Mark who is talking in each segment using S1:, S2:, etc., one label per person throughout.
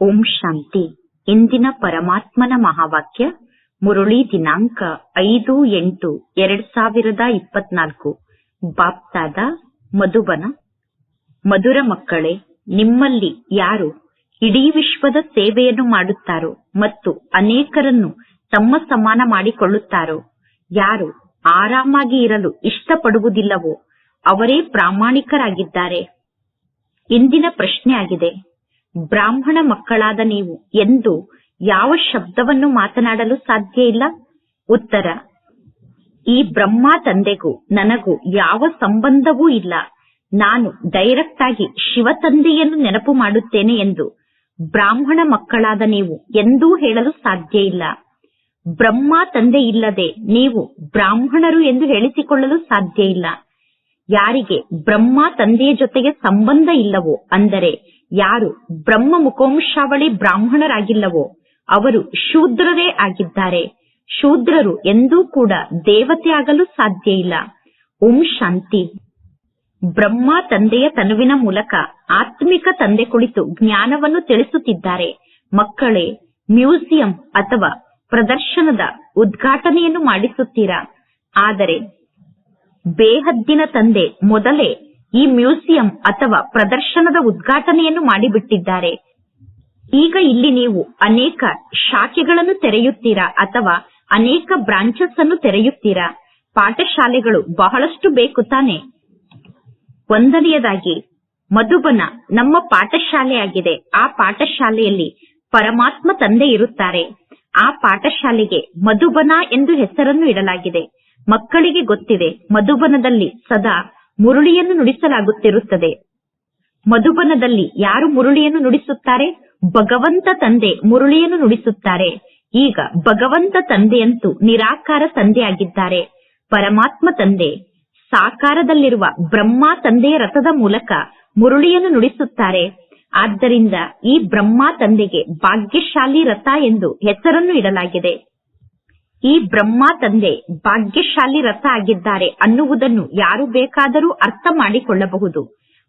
S1: ಓಂ ಶಾಂತಿ. ಇಂದಿನ ಪರಮಾತ್ಮನ ಮಹಾವಾಕ್ಯ, ಮುರುಳಿ ದಿನಾಂಕ ಐದು ಎಂಟು ಎರಡ್ ಸಾವಿರದ ಇಪ್ಪತ್ನಾಲ್ಕು. ಬಾಪ್ತಾದ, ಮಧುಬನ. ಮಧುರ ಮಕ್ಕಳೇ, ನಿಮ್ಮಲ್ಲಿ ಯಾರು ಇಡೀ ವಿಶ್ವದ ಸೇವೆಯನ್ನು ಮಾಡುತ್ತಾರೋ ಮತ್ತು ಅನೇಕರನ್ನು ತಮ್ಮ ಸಮಾನ ಮಾಡಿಕೊಳ್ಳುತ್ತಾರೋ? ಯಾರು ಆರಾಮಾಗಿ ಇರಲು ಇಷ್ಟಪಡುವುದಿಲ್ಲವೋ ಅವರೇ ಪ್ರಾಮಾಣಿಕರಾಗಿದ್ದಾರೆ. ಇಂದಿನ ಪ್ರಶ್ನೆ ಆಗಿದೆ ಬ್ರಾಹ್ಮಣ ಮಕ್ಕಳಾದ ನೀವು ಎಂದು ಯಾವ ಶಬ್ದವನ್ನು ಮಾತನಾಡಲು ಸಾಧ್ಯ ಇಲ್ಲ? ಉತ್ತರ, ಈ ಬ್ರಹ್ಮ ತಂದೆಗೂ ನನಗೂ ಯಾವ ಸಂಬಂಧವೂ ಇಲ್ಲ. ನಾನು ಡೈರೆಕ್ಟ್ ಆಗಿ ಶಿವ ತಂದೆಯನ್ನು ನೆನಪು ಮಾಡುತ್ತೇನೆ ಎಂದು ಬ್ರಾಹ್ಮಣ ಮಕ್ಕಳಾದ ನೀವು ಎಂದೂ ಹೇಳಲು ಸಾಧ್ಯ ಇಲ್ಲ. ಬ್ರಹ್ಮ ತಂದೆ ಇಲ್ಲದೆ ನೀವು ಬ್ರಾಹ್ಮಣರು ಎಂದು ಹೇಳಿಸಿಕೊಳ್ಳಲು ಸಾಧ್ಯ ಇಲ್ಲ. ಯಾರಿಗೆ ಬ್ರಹ್ಮ ತಂದೆಯ ಜೊತೆಗೆ ಸಂಬಂಧ ಇಲ್ಲವೋ ಅಂದರೆ ಯಾರು ಬ್ರಹ್ಮ ಮುಖೋಂಶಾವಳಿ ಬ್ರಾಹ್ಮಣರಾಗಿಲ್ಲವೋ ಅವರು ಶೂದ್ರರೇ ಆಗಿದ್ದಾರೆ. ಶೂದ್ರರು ಎಂದೂ ಕೂಡ ದೇವತೆ ಆಗಲು ಸಾಧ್ಯ ಇಲ್ಲ. ಓಂ ಶಾಂತಿ. ಬ್ರಹ್ಮ ತಂದೆಯ ತನುವಿನ ಮೂಲಕ ಆತ್ಮಿಕ ತಂದೆ ಕುಳಿತು ಜ್ಞಾನವನ್ನು ತಿಳಿಸುತ್ತಿದ್ದಾರೆ. ಮಕ್ಕಳೇ, ಮ್ಯೂಸಿಯಂ ಅಥವಾ ಪ್ರದರ್ಶನದ ಉದ್ಘಾಟನೆಯನ್ನು ಮಾಡಿಸುತ್ತೀರಾ? ಆದರೆ ಬೇಹದ್ದಿನ ತಂದೆ ಮೊದಲೇ ಈ ಮ್ಯೂಸಿಯಂ ಅಥವಾ ಪ್ರದರ್ಶನದ ಉದ್ಘಾಟನೆಯನ್ನು ಮಾಡಿಬಿಟ್ಟಿದ್ದಾರೆ. ಈಗ ಇಲ್ಲಿ ನೀವು ಅನೇಕ ಶಾಖೆಗಳನ್ನು ತೆರೆಯುತ್ತೀರಾ ಅಥವಾ ಅನೇಕ ಬ್ರಾಂಚಸ್ ಅನ್ನು ತೆರೆಯುತ್ತೀರಾ? ಪಾಠಶಾಲೆಗಳು ಬಹಳಷ್ಟು ಬೇಕು ತಾನೆ? ಒಂದನೆಯದಾಗಿ, ಮಧುಬನ ನಮ್ಮ ಪಾಠಶಾಲೆಯಾಗಿದೆ. ಆ ಪಾಠಶಾಲೆಯಲ್ಲಿ ಪರಮಾತ್ಮ ತಂದೆ ಇರುತ್ತಾರೆ. ಆ ಪಾಠಶಾಲೆಗೆ ಮಧುಬನ ಎಂದು ಹೆಸರನ್ನು ಇಡಲಾಗಿದೆ. ಮಕ್ಕಳಿಗೆ ಗೊತ್ತಿದೆ, ಮಧುಬನದಲ್ಲಿ ಸದಾ ಮುರುಳಿಯನ್ನು ನುಡಿಸಲಾಗುತ್ತಿರುತ್ತದೆ. ಮಧುಬನದಲ್ಲಿ ಯಾರು ಮುರುಳಿಯನ್ನು ನುಡಿಸುತ್ತಾರೆ? ಭಗವಂತ ತಂದೆ ಮುರುಳಿಯನ್ನು ನುಡಿಸುತ್ತಾರೆ. ಈಗ ಭಗವಂತ ತಂದೆಯಂತೂ ನಿರಾಕಾರ ತಂದೆಯಾಗಿದ್ದಾರೆ. ಪರಮಾತ್ಮ ತಂದೆ, ಸಾಕಾರದಲ್ಲಿರುವ ಬ್ರಹ್ಮ ತಂದೆಯ ರಥದ ಮೂಲಕ ಮುರುಳಿಯನ್ನು ನುಡಿಸುತ್ತಾರೆ. ಆದ್ದರಿಂದ ಈ ಬ್ರಹ್ಮ ತಂದೆಗೆ ಭಾಗ್ಯಶಾಲಿ ರಥ ಎಂದು ಹೆಸರನ್ನು ಇಡಲಾಗಿದೆ. ಈ ಬ್ರಹ್ಮ ತಂದೆ ಭಾಗ್ಯಶಾಲಿ ರಥ ಆಗಿದ್ದಾರೆ ಅನ್ನುವುದನ್ನು ಯಾರು ಬೇಕಾದರೂ ಅರ್ಥ ಮಾಡಿಕೊಳ್ಳಬಹುದು.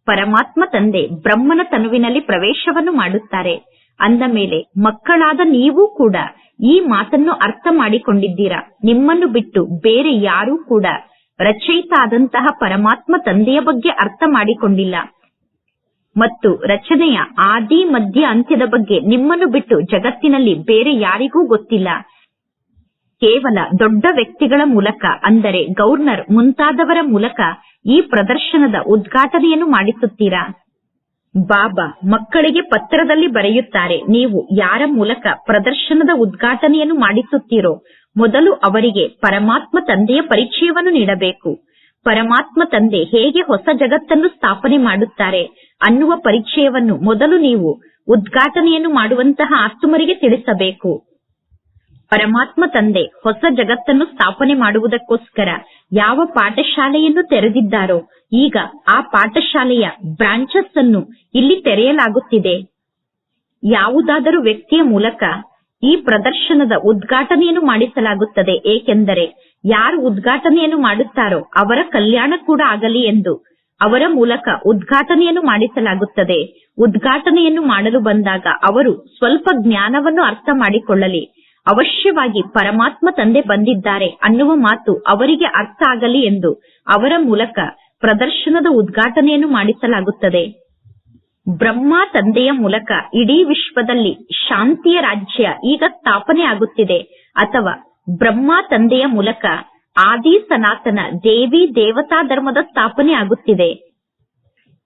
S1: ಪರಮಾತ್ಮ ತಂದೆ ಬ್ರಹ್ಮನ ತನುವಿನಲ್ಲಿ ಪ್ರವೇಶವನ್ನು ಮಾಡುತ್ತಾರೆ. ಅಂದ ಮೇಲೆ, ಮಕ್ಕಳಾದ ನೀವು ಕೂಡ ಈ ಮಾತನ್ನು ಅರ್ಥ ಮಾಡಿಕೊಂಡಿದ್ದೀರಾ? ನಿಮ್ಮನ್ನು ಬಿಟ್ಟು ಬೇರೆ ಯಾರೂ ಕೂಡ ರಚಯಿತ ಆದಂತಹ ಪರಮಾತ್ಮ ತಂದೆಯ ಬಗ್ಗೆ ಅರ್ಥ ಮಾಡಿಕೊಂಡಿಲ್ಲ. ಮತ್ತು ರಚನೆಯ ಆದಿ, ಮಧ್ಯ, ಅಂತ್ಯದ ಬಗ್ಗೆ ನಿಮ್ಮನ್ನು ಬಿಟ್ಟು ಜಗತ್ತಿನಲ್ಲಿ ಬೇರೆ ಯಾರಿಗೂ ಗೊತ್ತಿಲ್ಲ. ಕೇವಲ ದೊಡ್ಡ ವ್ಯಕ್ತಿಗಳ ಮೂಲಕ, ಅಂದರೆ ಗೌರ್ನರ್ ಮುಂತಾದವರ ಮೂಲಕ ಈ ಪ್ರದರ್ಶನದ ಉದ್ಘಾಟನೆಯನ್ನು ಮಾಡಿಸುತ್ತೀರಾ? ಬಾಬಾ, ಮಕ್ಕಳಿಗೆ ಪತ್ರದಲ್ಲಿ ಬರೆಯುತ್ತಾರೆ, ನೀವು ಯಾರ ಮೂಲಕ ಪ್ರದರ್ಶನದ ಉದ್ಘಾಟನೆಯನ್ನು ಮಾಡಿಸುತ್ತೀರೋ? ಮೊದಲು ಅವರಿಗೆ ಪರಮಾತ್ಮ ತಂದೆಯ ಪರಿಚಯವನ್ನು ನೀಡಬೇಕು. ಪರಮಾತ್ಮ ತಂದೆ ಹೇಗೆ ಹೊಸ ಜಗತ್ತನ್ನು ಸ್ಥಾಪನೆ ಮಾಡುತ್ತಾರೆ ಅನ್ನುವ ಪರಿಚಯವನ್ನು ಮೊದಲು ನೀವು ಉದ್ಘಾಟನೆಯನ್ನು ಮಾಡುವಂತಹ ಆಸ್ತುಮರಿಗೆ ತಿಳಿಸಬೇಕು. ಪರಮಾತ್ಮ ತಂದೆ ಹೊಸ ಜಗತ್ತನ್ನು ಸ್ಥಾಪನೆ ಮಾಡುವುದಕ್ಕೋಸ್ಕರ ಯಾವ ಪಾಠಶಾಲೆಯನ್ನು ತೆರೆದಿದ್ದಾರೋ ಈಗ ಆ ಪಾಠಶಾಲೆಯ ಬ್ರಾಂಚಸ್ ಅನ್ನು ಇಲ್ಲಿ ತೆರೆಯಲಾಗುತ್ತಿದೆ. ಯಾವುದಾದರೂ ವ್ಯಕ್ತಿಯ ಮೂಲಕ ಈ ಪ್ರದರ್ಶನದ ಉದ್ಘಾಟನೆಯನ್ನು ಮಾಡಿಸಲಾಗುತ್ತದೆ. ಏಕೆಂದರೆ ಯಾರು ಉದ್ಘಾಟನೆಯನ್ನು ಮಾಡುತ್ತಾರೋ ಅವರ ಕಲ್ಯಾಣ ಕೂಡ ಆಗಲಿ ಎಂದು ಅವರ ಮೂಲಕ ಉದ್ಘಾಟನೆಯನ್ನು ಮಾಡಿಸಲಾಗುತ್ತದೆ. ಉದ್ಘಾಟನೆಯನ್ನು ಮಾಡಲು ಬಂದಾಗ ಅವರು ಸ್ವಲ್ಪ ಜ್ಞಾನವನ್ನು ಅರ್ಥ ಮಾಡಿಕೊಳ್ಳಲಿ. ಅವಶ್ಯವಾಗಿ ಪರಮಾತ್ಮ ತಂದೆ ಬಂದಿದ್ದಾರೆ ಅನ್ನುವ ಮಾತು ಅವರಿಗೆ ಅರ್ಥ ಆಗಲಿ ಎಂದು ಅವರ ಮೂಲಕ ಪ್ರದರ್ಶನದ ಉದ್ಘಾಟನೆಯನ್ನು ಮಾಡಿಸಲಾಗುತ್ತದೆ. ಬ್ರಹ್ಮ ತಂದೆಯ ಮೂಲಕ ಇಡೀ ವಿಶ್ವದಲ್ಲಿ ಶಾಂತಿಯ ರಾಜ್ಯ ಈಗ ಸ್ಥಾಪನೆ ಆಗುತ್ತಿದೆ. ಅಥವಾ ಬ್ರಹ್ಮ ತಂದೆಯ ಮೂಲಕ ಆದಿ ಸನಾತನ ದೇವಿ ದೇವತಾ ಧರ್ಮದ ಸ್ಥಾಪನೆ ಆಗುತ್ತಿದೆ.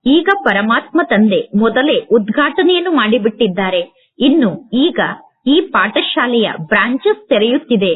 S1: ಈಗ ಪರಮಾತ್ಮ ತಂದೆ ಮೊದಲೇ ಉದ್ಘಾಟನೆಯನ್ನು ಮಾಡಿಬಿಟ್ಟಿದ್ದಾರೆ. ಇನ್ನು ಈಗ ಈ ಪಾಠಶಾಲೆಯ ಬ್ರಾಂಚಸ್ ತೆರೆಯುತ್ತಿದೆ.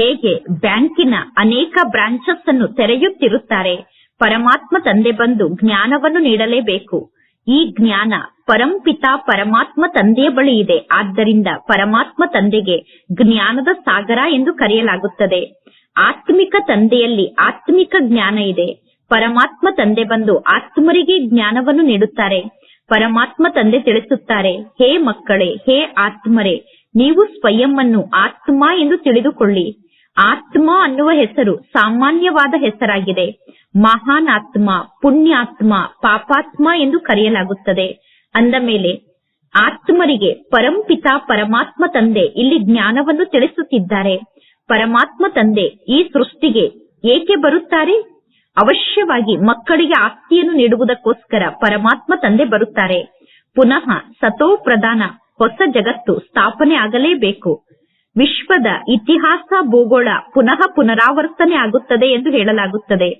S1: ಹೇಗೆ ಬ್ಯಾಂಕಿನ ಅನೇಕ ಬ್ರಾಂಚಸ್ ಅನ್ನು ತೆರೆಯುತ್ತಿರುತ್ತಾರೆ. ಪರಮಾತ್ಮ ತಂದೆ ಬಂದು ಜ್ಞಾನವನ್ನು ನೀಡಲೇಬೇಕು. ಈ ಜ್ಞಾನ ಪರಂಪಿತ ಪರಮಾತ್ಮ ತಂದೆಯ ಬಳಿ ಇದೆ. ಆದ್ದರಿಂದ ಪರಮಾತ್ಮ ತಂದೆಗೆ ಜ್ಞಾನದ ಸಾಗರ ಎಂದು ಕರೆಯಲಾಗುತ್ತದೆ. ಆತ್ಮಿಕ ತಂದೆಯಲ್ಲಿ ಆತ್ಮಿಕ ಜ್ಞಾನ ಇದೆ. ಪರಮಾತ್ಮ ತಂದೆ ಬಂದು ಆತ್ಮರಿಗೆ ಜ್ಞಾನವನ್ನು ನೀಡುತ್ತಾರೆ. ಪರಮಾತ್ಮ ತಂದೆ ತಿಳಿಸುತ್ತಾರೆ, ಹೇ ಮಕ್ಕಳೇ, ಹೇ ಆತ್ಮರೇ, ನೀವು ಸ್ವಯಂ ಅನ್ನು ಆತ್ಮ ಎಂದು ತಿಳಿದುಕೊಳ್ಳಿ. ಆತ್ಮ ಅನ್ನುವ ಹೆಸರು ಸಾಮಾನ್ಯವಾದ ಹೆಸರಾಗಿದೆ. ಮಹಾನ್ ಆತ್ಮ, ಪುಣ್ಯಾತ್ಮ, ಪಾಪಾತ್ಮ ಎಂದು ಕರೆಯಲಾಗುತ್ತದೆ. ಅಂದ ಮೇಲೆ, ಆತ್ಮರಿಗೆ ಪರಂಪಿತ ಪರಮಾತ್ಮ ತಂದೆ ಇಲ್ಲಿ ಜ್ಞಾನವನ್ನು ತಿಳಿಸುತ್ತಿದ್ದಾರೆ. ಪರಮಾತ್ಮ ತಂದೆ ಈ ಸೃಷ್ಟಿಗೆ ಏಕೆ ಬರುತ್ತಾರೆ? ಅವಶ್ಯವಾಗಿ ಮಕ್ಕಳಿಗೆ ಆಸ್ತಿಯನ್ನು ನೀಡುವುದಕ್ಕೋಸ್ಕರ ಪರಮಾತ್ಮ ತಂದೆ ಬರುತ್ತಾರೆ. ಪುನಃ ಸತೋ ಪ್ರಧಾನ ಹೊಸ ಜಗತ್ತು ಸ್ಥಾಪನೆ ಆಗಲೇಬೇಕು. ವಿಶ್ವದ ಇತಿಹಾಸ ಭೂಗೋಳ ಪುನಃ ಪುನರಾವರ್ತನೆ ಆಗುತ್ತದೆ ಎಂದು ಹೇಳಲಾಗುತ್ತದೆ.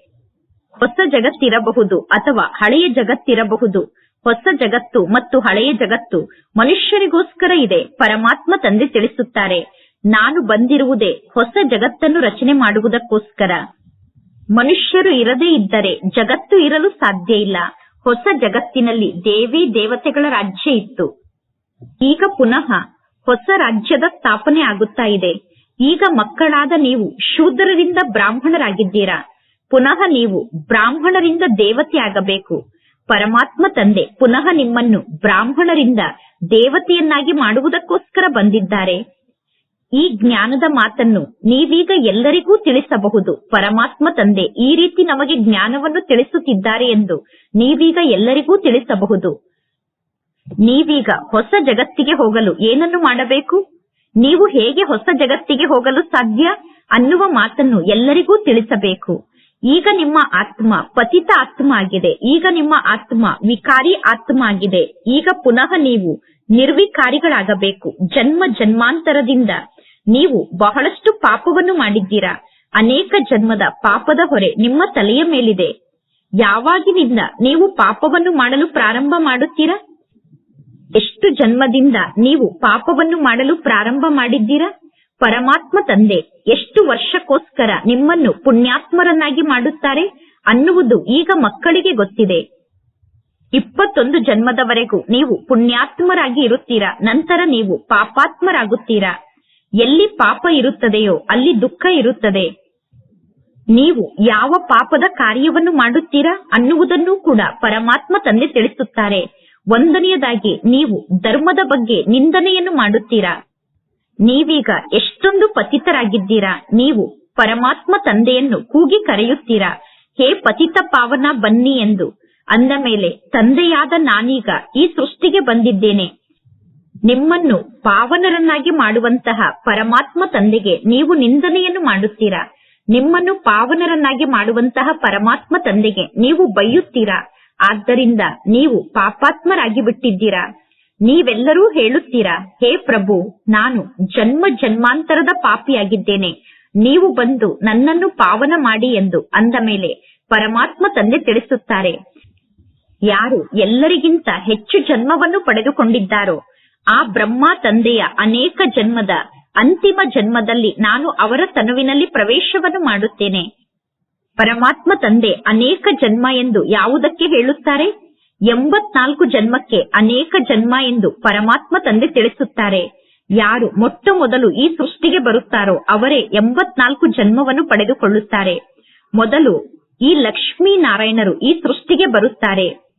S1: ಹೊಸ ಜಗತ್ತಿರಬಹುದು ಅಥವಾ ಹಳೆಯ ಜಗತ್ತಿರಬಹುದು. ಹೊಸ ಜಗತ್ತು ಮತ್ತು ಹಳೆಯ ಜಗತ್ತು ಮನುಷ್ಯರಿಗೋಸ್ಕರ ಇದೆ, ಪರಮಾತ್ಮ ತಂದೆ ತಿಳಿಸುತ್ತಾರೆ. ನಾನು ಬಂದಿರುವುದೇ ಹೊಸ ಜಗತ್ತನ್ನು ರಚನೆ ಮಾಡುವುದಕ್ಕೋಸ್ಕರ. ಮನುಷ್ಯರು ಇರದೇ ಇದ್ದರೆ ಜಗತ್ತು ಇರಲು ಸಾಧ್ಯ ಇಲ್ಲ. ಹೊಸ ಜಗತ್ತಿನಲ್ಲಿ ದೇವಿ ದೇವತೆಗಳ ರಾಜ್ಯ ಇತ್ತು. ಈಗ ಪುನಃ ಹೊಸ ರಾಜ್ಯದ ಸ್ಥಾಪನೆ ಆಗುತ್ತಾ ಇದೆ. ಈಗ ಮಕ್ಕಳಾದ ನೀವು ಶೂದ್ರರಿಂದ ಬ್ರಾಹ್ಮಣರಾಗಿದ್ದೀರಾ? ಪುನಃ ನೀವು ಬ್ರಾಹ್ಮಣರಿಂದ ದೇವತೆ ಆಗಬೇಕು. ಪರಮಾತ್ಮ ತಂದೆ ಪುನಃ ನಿಮ್ಮನ್ನು ಬ್ರಾಹ್ಮಣರಿಂದ ದೇವತೆಯನ್ನಾಗಿ ಮಾಡುವುದಕ್ಕೋಸ್ಕರ ಬಂದಿದ್ದಾರೆ. ಈ ಜ್ಞಾನದ ಮಾತನ್ನು ನೀವೀಗ ಎಲ್ಲರಿಗೂ ತಿಳಿಸಬಹುದು. ಪರಮಾತ್ಮ ತಂದೆ ಈ ರೀತಿ ನಮಗೆ ಜ್ಞಾನವನ್ನು ತಿಳಿಸುತ್ತಿದ್ದಾರೆ ಎಂದು ನೀವೀಗ ಎಲ್ಲರಿಗೂ ತಿಳಿಸಬಹುದು. ನೀವೀಗ ಹೊಸ ಜಗತ್ತಿಗೆ ಹೋಗಲು ಏನನ್ನು ಮಾಡಬೇಕು? ನೀವು ಹೇಗೆ ಹೊಸ ಜಗತ್ತಿಗೆ ಹೋಗಲು ಸಾಧ್ಯ ಅನ್ನುವ ಮಾತನ್ನು ಎಲ್ಲರಿಗೂ ತಿಳಿಸಬೇಕು. ಈಗ ನಿಮ್ಮ ಆತ್ಮ ಪತಿತ ಆತ್ಮ ಆಗಿದೆ ಈಗ ನಿಮ್ಮ ಆತ್ಮ ವಿಕಾರಿ ಆತ್ಮ ಆಗಿದೆ ಈಗ ಪುನಃ ನೀವು ನಿರ್ವಿಕಾರಿಗಳಾಗಬೇಕು. ಜನ್ಮ ಜನ್ಮಾಂತರದಿಂದ ನೀವು ಬಹಳಷ್ಟು ಪಾಪವನ್ನು ಮಾಡಿದ್ದೀರಾ? ಅನೇಕ ಜನ್ಮದ ಪಾಪದ ಹೊರೆ ನಿಮ್ಮ ತಲೆಯ ಮೇಲಿದೆ. ಯಾವಾಗಿನಿಂದ ನೀವು ಪಾಪವನ್ನು ಮಾಡಲು ಪ್ರಾರಂಭ ಮಾಡುತ್ತೀರಾ? ಎಷ್ಟು ಜನ್ಮದಿಂದ ನೀವು ಪಾಪವನ್ನು ಮಾಡಲು ಪ್ರಾರಂಭ ಮಾಡಿದ್ದೀರಾ? ಪರಮಾತ್ಮ ತಂದೆ, ಎಷ್ಟು ವರ್ಷಕ್ಕೋಸ್ಕರ ನಿಮ್ಮನ್ನು ಪುಣ್ಯಾತ್ಮರನ್ನಾಗಿ ಮಾಡುತ್ತಾರೆ ಅನ್ನುವುದು ಈಗ ಮಕ್ಕಳಿಗೆ ಗೊತ್ತಿದೆ. ಇಪ್ಪತ್ತೊಂದು ಜನ್ಮದವರೆಗೂ ನೀವು ಪುಣ್ಯಾತ್ಮರಾಗಿ ಇರುತ್ತೀರಾ? ನಂತರ ನೀವು ಪಾಪಾತ್ಮರಾಗುತ್ತೀರಾ? ಎಲ್ಲಿ ಪಾಪ ಇರುತ್ತದೆಯೋ ಅಲ್ಲಿ ದುಃಖ ಇರುತ್ತದೆ. ನೀವು ಯಾವ ಪಾಪದ ಕಾರ್ಯವನ್ನು ಮಾಡುತ್ತೀರಾ ಅನ್ನುವುದನ್ನು ಕೂಡ ಪರಮಾತ್ಮ ತಂದೆ ತಿಳಿಸುತ್ತಾರೆ. ಒಂದನೆಯದಾಗಿ ನೀವು ಧರ್ಮದ ಬಗ್ಗೆ ನಿಂದನೆಯನ್ನು ಮಾಡುತ್ತೀರಾ. ನೀವೀಗ ಎಷ್ಟೊಂದು ಪತಿತರಾಗಿದ್ದೀರಾ. ನೀವು ಪರಮಾತ್ಮ ತಂದೆಯನ್ನು ಕೂಗಿ ಕರೆಯುತ್ತೀರಾ. ಹೇ ಪತಿತ ಪಾವನ ಬನ್ನಿ ಎಂದು. ಅಂದ ಮೇಲೆ ತಂದೆಯಾದ ನಾನೀಗ ಈ ಸೃಷ್ಟಿಗೆ ಬಂದಿದ್ದೇನೆ. ನಿಮ್ಮನ್ನು ಪಾವನರನ್ನಾಗಿ ಮಾಡುವಂತಹ ಪರಮಾತ್ಮ ತಂದೆಗೆ ನೀವು ನಿಂದನೆಯನ್ನು ಮಾಡುತ್ತೀರಾ? ನಿಮ್ಮನ್ನು ಪಾವನರನ್ನಾಗಿ ಮಾಡುವಂತಹ ಪರಮಾತ್ಮ ತಂದೆಗೆ ನೀವು ಬೈಯುತ್ತೀರಾ? ಆದ್ದರಿಂದ ನೀವು ಪಾಪಾತ್ಮರಾಗಿ ಬಿಟ್ಟಿದ್ದೀರಾ? ನೀವೆಲ್ಲರೂ ಹೇಳುತ್ತೀರಾ, ಹೇ ಪ್ರಭು, ನಾನು ಜನ್ಮ ಜನ್ಮಾಂತರದ ಪಾಪಿಯಾಗಿದ್ದೇನೆ. ನೀವು ಬಂದು ನನ್ನನ್ನು ಪಾವನ ಮಾಡಿ ಎಂದು ಅಂದ ಮೇಲೆ ಪರಮಾತ್ಮ ತಂದೆ ತಿಳಿಸುತ್ತಾರೆ. ಯಾರು ಎಲ್ಲರಿಗಿಂತ ಹೆಚ್ಚು ಜನ್ಮವನ್ನು ಪಡೆದುಕೊಂಡಿದ್ದಾರೋ ಆ ಬ್ರಹ್ಮ ತಂದೆಯ ಅನೇಕ ಜನ್ಮದ ಅಂತಿಮ ಜನ್ಮದಲ್ಲಿ ನಾನು ಅವರ ತನುವಿನಲ್ಲಿ ಪ್ರವೇಶವನ್ನು ಮಾಡುತ್ತೇನೆ. ಪರಮಾತ್ಮ ತಂದೆ ಅನೇಕ ಜನ್ಮ ಎಂದು ಯಾವುದಕ್ಕೆ ಹೇಳುತ್ತಾರೆ? ಎಂಬತ್ನಾಲ್ಕು ಜನ್ಮಕ್ಕೆ ಅನೇಕ ಜನ್ಮ ಎಂದು ಪರಮಾತ್ಮ ತಂದೆ ತಿಳಿಸುತ್ತಾರೆ. ಯಾರು ಮೊಟ್ಟ ಮೊದಲು ಈ ಸೃಷ್ಟಿಗೆ ಬರುತ್ತಾರೋ ಅವರೇ ಎಂಬತ್ನಾಲ್ಕು ಜನ್ಮವನ್ನು ಪಡೆದುಕೊಳ್ಳುತ್ತಾರೆ. ಮೊದಲು ಈ ಲಕ್ಷ್ಮೀ ನಾರಾಯಣರು ಈ ಸೃಷ್ಟಿಗೆ ಬರುತ್ತಾರೆ.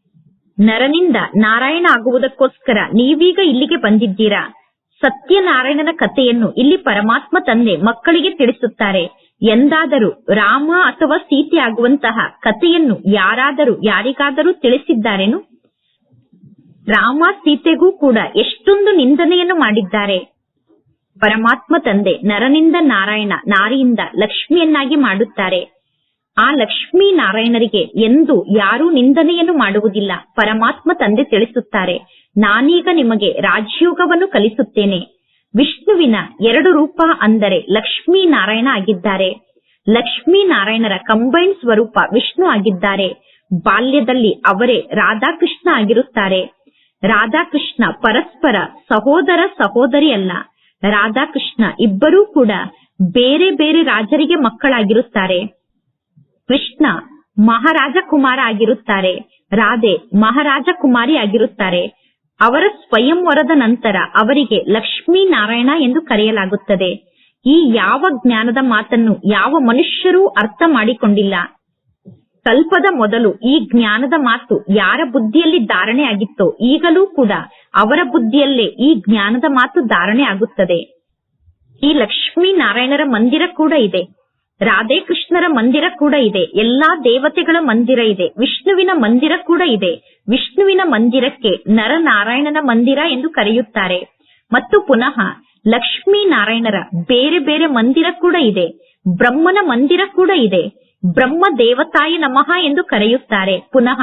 S1: ನರನಿಂದ ನಾರಾಯಣ ಆಗುವುದಕ್ಕೋಸ್ಕರ ನೀವೀಗ ಇಲ್ಲಿಗೆ ಬಂದಿದ್ದೀರಾ? ಸತ್ಯನಾರಾಯಣನ ಕಥೆಯನ್ನು ಇಲ್ಲಿ ಪರಮಾತ್ಮ ತಂದೆ ಮಕ್ಕಳಿಗೆ ತಿಳಿಸುತ್ತಾರೆ. ಎಂದಾದರೂ ರಾಮ ಅಥವಾ ಸೀತೆ ಆಗುವಂತಹ ಕಥೆಯನ್ನು ಯಾರಾದರೂ ಯಾರಿಗಾದರೂ ತಿಳಿಸಿದ್ದಾರೇನು? ರಾಮ ಸೀತೆಗೂ ಕೂಡ ಎಷ್ಟೊಂದು ನಿಂದನೆಯನ್ನು ಮಾಡಿದ್ದಾರೆ. ಪರಮಾತ್ಮ ತಂದೆ ನರನಿಂದ ನಾರಾಯಣ ನಾರಿಯಿಂದ ಲಕ್ಷ್ಮಿಯನ್ನಾಗಿ ಮಾಡುತ್ತಾರೆ. ಆ ಲಕ್ಷ್ಮೀ ನಾರಾಯಣರಿಗೆ ಎಂದು ಯಾರೂ ನಿಂದನೆಯನ್ನು ಮಾಡುವುದಿಲ್ಲ. ಪರಮಾತ್ಮ ತಂದೆ ತಿಳಿಸುತ್ತಾರೆ, ನಾನೀಗ ನಿಮಗೆ ರಾಜಯೋಗವನ್ನು ಕಲಿಸುತ್ತೇನೆ. ವಿಷ್ಣುವಿನ ಎರಡು ರೂಪ ಅಂದರೆ ಲಕ್ಷ್ಮೀ ನಾರಾಯಣ ಆಗಿದ್ದಾರೆ. ಲಕ್ಷ್ಮೀ ನಾರಾಯಣರ ಕಂಬೈನ್ ಸ್ವರೂಪ ವಿಷ್ಣು ಆಗಿದ್ದಾರೆ. ಬಾಲ್ಯದಲ್ಲಿ ಅವರೇ ರಾಧಾಕೃಷ್ಣ ಆಗಿರುತ್ತಾರೆ. ರಾಧಾಕೃಷ್ಣ ಪರಸ್ಪರ ಸಹೋದರ ಸಹೋದರಿ ಅಲ್ಲ ರಾಧಾಕೃಷ್ಣ ಇಬ್ಬರೂ ಕೂಡ ಬೇರೆ ಬೇರೆ ರಾಜರಿಗೆ ಮಕ್ಕಳಾಗಿರುತ್ತಾರೆ. ಕೃಷ್ಣ ಮಹಾರಾಜ ಕುಮಾರ ಆಗಿರುತ್ತಾರೆ ರಾಧೆ ಮಹಾರಾಜ ಕುಮಾರಿ ಆಗಿರುತ್ತಾರೆ. ಅವರ ಸ್ವಯಂವರದ ನಂತರ ಅವರಿಗೆ ಲಕ್ಷ್ಮೀ ನಾರಾಯಣ ಎಂದು ಕರೆಯಲಾಗುತ್ತದೆ. ಈ ಯಾವ ಜ್ಞಾನದ ಮಾತನ್ನು ಯಾವ ಮನುಷ್ಯರೂ ಅರ್ಥ ಮಾಡಿಕೊಂಡಿಲ್ಲ. ಕಲ್ಪದ ಮೊದಲು ಈ ಜ್ಞಾನದ ಮಾತು ಯಾರ ಬುದ್ಧಿಯಲ್ಲಿ ಧಾರಣೆ ಆಗಿತ್ತೋ ಈಗಲೂ ಕೂಡ ಅವರ ಬುದ್ಧಿಯಲ್ಲೇ ಈ ಜ್ಞಾನದ ಮಾತು ಧಾರಣೆ ಆಗುತ್ತದೆ. ಈ ಲಕ್ಷ್ಮೀ ನಾರಾಯಣರ ಮಂದಿರ ಕೂಡ ಇದೆ. ರಾಧೆ ಕೃಷ್ಣರ ಮಂದಿರ ಕೂಡ ಇದೆ. ಎಲ್ಲಾ ದೇವತೆಗಳ ಮಂದಿರ ಇದೆ. ವಿಷ್ಣುವಿನ ಮಂದಿರ ಕೂಡ ಇದೆ. ವಿಷ್ಣುವಿನ ಮಂದಿರಕ್ಕೆ ನರನಾರಾಯಣನ ಮಂದಿರ ಎಂದು ಕರೆಯುತ್ತಾರೆ. ಮತ್ತು ಪುನಃ ಲಕ್ಷ್ಮೀ ನಾರಾಯಣರ ಬೇರೆ ಬೇರೆ ಮಂದಿರ ಕೂಡ ಇದೆ. ಬ್ರಹ್ಮನ ಮಂದಿರ ಕೂಡ ಇದೆ. ಬ್ರಹ್ಮ ದೇವತಾಯ ನಮಃ ಎಂದು ಕರೆಯುತ್ತಾರೆ. ಪುನಃ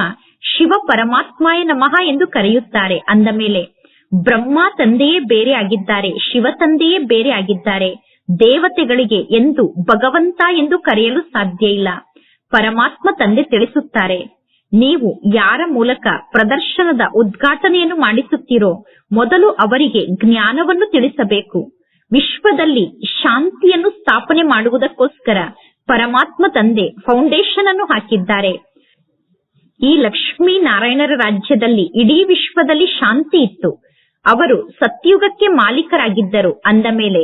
S1: ಶಿವ ಪರಮಾತ್ಮಾಯ ನಮಃ ಎಂದು ಕರೆಯುತ್ತಾರೆ. ಅಂದ ಮೇಲೆ ಬ್ರಹ್ಮ ತಂದೆಯೇ ಬೇರೆ ಆಗಿದ್ದಾರೆ. ಶಿವ ತಂದೆಯೇ ಬೇರೆ ಆಗಿದ್ದಾರೆ. ದೇವತೆಗಳಿಗೆ ಎಂದು ಭಗವಂತ ಎಂದು ಕರೆಯಲು ಸಾಧ್ಯ ಇಲ್ಲ. ಪರಮಾತ್ಮ ತಂದೆ ತಿಳಿಸುತ್ತಾರೆ, ನೀವು ಯಾರ ಮೂಲಕ ಪ್ರದರ್ಶನದ ಉದ್ಘಾಟನೆಯನ್ನು ಮಾಡಿಸುತ್ತೀರೋ ಮೊದಲು ಅವರಿಗೆ ಜ್ಞಾನವನ್ನು ತಿಳಿಸಬೇಕು. ವಿಶ್ವದಲ್ಲಿ ಶಾಂತಿಯನ್ನು ಸ್ಥಾಪನೆ ಮಾಡುವುದಕ್ಕೋಸ್ಕರ ಪರಮಾತ್ಮ ತಂದೆ ಫೌಂಡೇಶನ್ ಅನ್ನು ಹಾಕಿದ್ದಾರೆ. ಈ ಲಕ್ಷ್ಮೀ ನಾರಾಯಣರ ರಾಜ್ಯದಲ್ಲಿ ಇಡೀ ವಿಶ್ವದಲ್ಲಿ ಶಾಂತಿ ಇತ್ತು. ಅವರು ಸತ್ಯುಗಕ್ಕೆ ಮಾಲೀಕರಾಗಿದ್ದರು ಅಂದ ಮೇಲೆ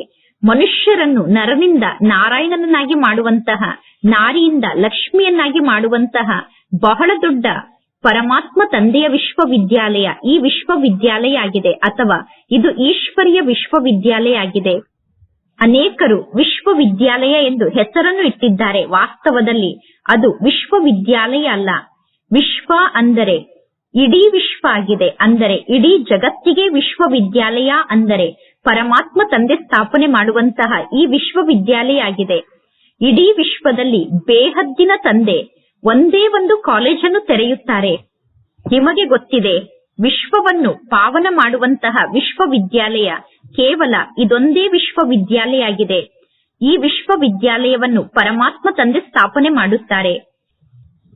S1: ಮನುಷ್ಯರನ್ನು ನರನಿಂದ ನಾರಾಯಣನನ್ನಾಗಿ ಮಾಡುವಂತಹ, ನಾರಿಯಿಂದ ಲಕ್ಷ್ಮಿಯನ್ನಾಗಿ ಮಾಡುವಂತಹ ಬಹಳ ದೊಡ್ಡ ಪರಮಾತ್ಮ ತಂದೆಯ ವಿಶ್ವವಿದ್ಯಾಲಯ ಈ ವಿಶ್ವವಿದ್ಯಾಲಯ ಆಗಿದೆ ಅಥವಾ ಇದು ಈಶ್ವರಿಯ ವಿಶ್ವವಿದ್ಯಾಲಯ ಆಗಿದೆ. ಅನೇಕರು ವಿಶ್ವವಿದ್ಯಾಲಯ ಎಂದು ಹೆಸರನ್ನು ಇಟ್ಟಿದ್ದಾರೆ. ವಾಸ್ತವದಲ್ಲಿ ಅದು ವಿಶ್ವವಿದ್ಯಾಲಯ ಅಲ್ಲ. ವಿಶ್ವ ಅಂದರೆ ಇಡೀ ವಿಶ್ವ ಆಗಿದೆ. ಅಂದರೆ ಇಡೀ ಜಗತ್ತಿಗೆ ವಿಶ್ವವಿದ್ಯಾಲಯ ಅಂದರೆ ಪರಮಾತ್ಮ ತಂದೆ ಸ್ಥಾಪನೆ ಮಾಡುವಂತಹ ಈ ವಿಶ್ವವಿದ್ಯಾಲಯ ಆಗಿದೆ ಇಡೀ ವಿಶ್ವದಲ್ಲಿ ಬೇಹದ್ದಿನ ತಂದೆ ಒಂದೇ ಒಂದು ಕಾಲೇಜನ್ನು ತೆರೆಯುತ್ತಾರೆ. ನಿಮಗೆ ಗೊತ್ತಿದೆ, ವಿಶ್ವವನ್ನು ಪಾವನ ಮಾಡುವಂತಹ ವಿಶ್ವವಿದ್ಯಾಲಯ ಕೇವಲ ಇದೊಂದೇ ವಿಶ್ವವಿದ್ಯಾಲಯ ಆಗಿದೆ ಈ ವಿಶ್ವವಿದ್ಯಾಲಯವನ್ನು ಪರಮಾತ್ಮ ತಂದೆ ಸ್ಥಾಪನೆ ಮಾಡುತ್ತಾರೆ.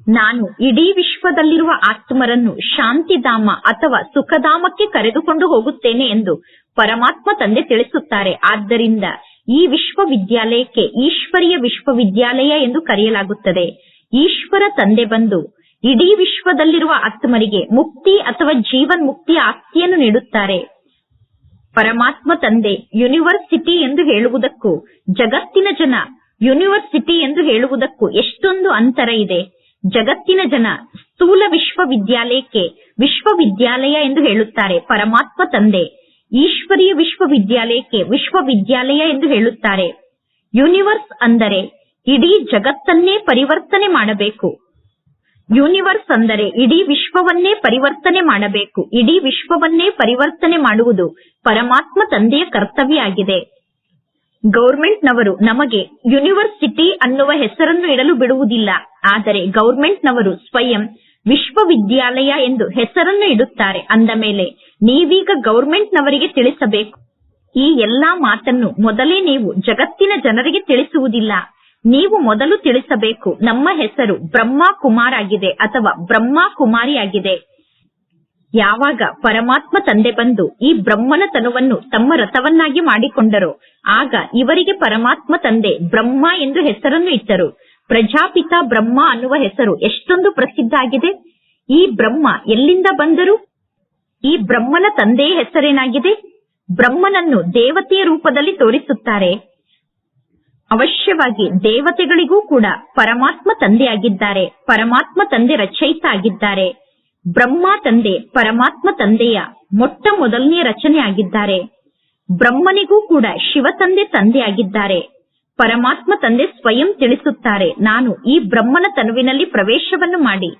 S1: ನಾನು ಇಡೀ ವಿಶ್ವದಲ್ಲಿರುವ ಆತ್ಮರನ್ನು ಶಾಂತಿಧಾಮ ಅಥವಾ ಸುಖಧಾಮಕ್ಕೆ ಕರೆದುಕೊಂಡು ಹೋಗುತ್ತೇನೆ ಎಂದು ಪರಮಾತ್ಮ ತಂದೆ ತಿಳಿಸುತ್ತಾರೆ. ಆದ್ದರಿಂದ ಈ ವಿಶ್ವವಿದ್ಯಾಲಯಕ್ಕೆ ಈಶ್ವರಿಯ ವಿಶ್ವವಿದ್ಯಾಲಯ ಎಂದು ಕರೆಯಲಾಗುತ್ತದೆ. ಈಶ್ವರ ತಂದೆ ಬಂದು ಇಡೀ ವಿಶ್ವದಲ್ಲಿರುವ ಆತ್ಮರಿಗೆ ಮುಕ್ತಿ ಅಥವಾ ಜೀವನ್ ಮುಕ್ತಿ ಆಸ್ತಿಯನ್ನು ನೀಡುತ್ತಾರೆ. ಪರಮಾತ್ಮ ತಂದೆ ಯೂನಿವರ್ಸಿಟಿ ಎಂದು ಹೇಳುವುದಕ್ಕೂ ಜಗತ್ತಿನ ಜನ ಯೂನಿವರ್ಸಿಟಿ ಎಂದು ಹೇಳುವುದಕ್ಕೂ ಎಷ್ಟೊಂದು ಅಂತರ ಇದೆ. ಜಗತ್ತಿನ ಜನ ಸ್ಥೂಲ ವಿಶ್ವವಿದ್ಯಾಲಯಕ್ಕೆ ವಿಶ್ವವಿದ್ಯಾಲಯ ಎಂದು ಹೇಳುತ್ತಾರೆ, ಪರಮಾತ್ಮ ತಂದೆ. ಈಶ್ವರೀಯ ವಿಶ್ವವಿದ್ಯಾಲಯಕ್ಕೆ ವಿಶ್ವವಿದ್ಯಾಲಯ ಎಂದು ಹೇಳುತ್ತಾರೆ. ಯೂನಿವರ್ಸ್ ಅಂದರೆ ಇಡೀ ಜಗತ್ತನ್ನೇ ಪರಿವರ್ತನೆ ಮಾಡಬೇಕು. ಯೂನಿವರ್ಸ್ ಅಂದರೆ ಇಡೀ ವಿಶ್ವವನ್ನೇ ಪರಿವರ್ತನೆ ಮಾಡಬೇಕು. ಇಡೀ ವಿಶ್ವವನ್ನೇ ಪರಿವರ್ತನೆ ಮಾಡುವುದು ಪರಮಾತ್ಮ ತಂದೆಯ ಕರ್ತವ್ಯ ಆಗಿದೆ. ಗೌರ್ಮೆಂಟ್ ನವರು ನಮಗೆ ಯೂನಿವರ್ಸಿಟಿ ಅನ್ನುವ ಹೆಸರನ್ನು ಇಡಲು ಬಿಡುವುದಿಲ್ಲ. ಆದರೆ ಗೌರ್ಮೆಂಟ್ ನವರು ಸ್ವಯಂ ವಿಶ್ವವಿದ್ಯಾಲಯ ಎಂದು ಹೆಸರನ್ನು ಇಡುತ್ತಾರೆ. ಅಂದ ಮೇಲೆ ನೀವೀಗ ಗೌರ್ಮೆಂಟ್ ನವರಿಗೆ ತಿಳಿಸಬೇಕು. ಈ ಎಲ್ಲಾ ಮಾತನ್ನು ಮೊದಲೇ ನೀವು ಜಗತ್ತಿನ ಜನರಿಗೆ ತಿಳಿಸುವುದಿಲ್ಲ. ನೀವು ಮೊದಲು ತಿಳಿಸಬೇಕು, ನಮ್ಮ ಹೆಸರು ಬ್ರಹ್ಮ ಕುಮಾರ್ ಆಗಿದೆ ಅಥವಾ ಬ್ರಹ್ಮ ಕುಮಾರಿ ಆಗಿದೆ ಯಾವಾಗ ಪರಮಾತ್ಮ ತಂದೆ ಬಂದು ಈ ಬ್ರಹ್ಮನ ತನುವನ್ನು ತಮ್ಮ ರಥವನ್ನಾಗಿ ಮಾಡಿಕೊಂಡರೋ, ಆಗ ಇವರಿಗೆ ಪರಮಾತ್ಮ ತಂದೆ ಬ್ರಹ್ಮ ಎಂದು ಹೆಸರನ್ನು ಇಟ್ಟರು. ಪ್ರಜಾಪಿತ ಬ್ರಹ್ಮ ಅನ್ನುವ ಹೆಸರು ಎಷ್ಟೊಂದು ಪ್ರಸಿದ್ಧ ಆಗಿದೆ. ಈ ಬ್ರಹ್ಮ ಎಲ್ಲಿಂದ ಬಂದರು? ಈ ಬ್ರಹ್ಮನ ತಂದೆಯ ಹೆಸರೇನಾಗಿದೆ? ಬ್ರಹ್ಮನನ್ನು ದೇವತೆಯ ರೂಪದಲ್ಲಿ ತೋರಿಸುತ್ತಾರೆ. ಅವಶ್ಯವಾಗಿ ದೇವತೆಗಳಿಗೂ ಕೂಡ ಪರಮಾತ್ಮ ತಂದೆಯಾಗಿದ್ದಾರೆ. ಪರಮಾತ್ಮ ತಂದೆ ರಚಯಿತ ಆಗಿದ್ದಾರೆ. ಬ್ರಹ್ಮ ತಂದೆ, ಪರಮಾತ್ಮ ತಂದೆಯ ಮೊಟ್ಟ ಮೊದಲನೇ ರಚನೆ ಆಗಿದ್ದಾರೆ ಬ್ರಹ್ಮನಿಗೂ ಕೂಡ ಶಿವ ತಂದೆ ತಂದೆಯಾಗಿದ್ದಾರೆ. ಪರಮಾತ್ಮ ತಂದೆ ಸ್ವಯಂ ತಿಳಿಸುತ್ತಾರೆ, ನಾನು ಈ ಬ್ರಹ್ಮನ ತನುವಿನಲ್ಲಿ ಪ್ರವೇಶವನ್ನು ಮಾಡಿ.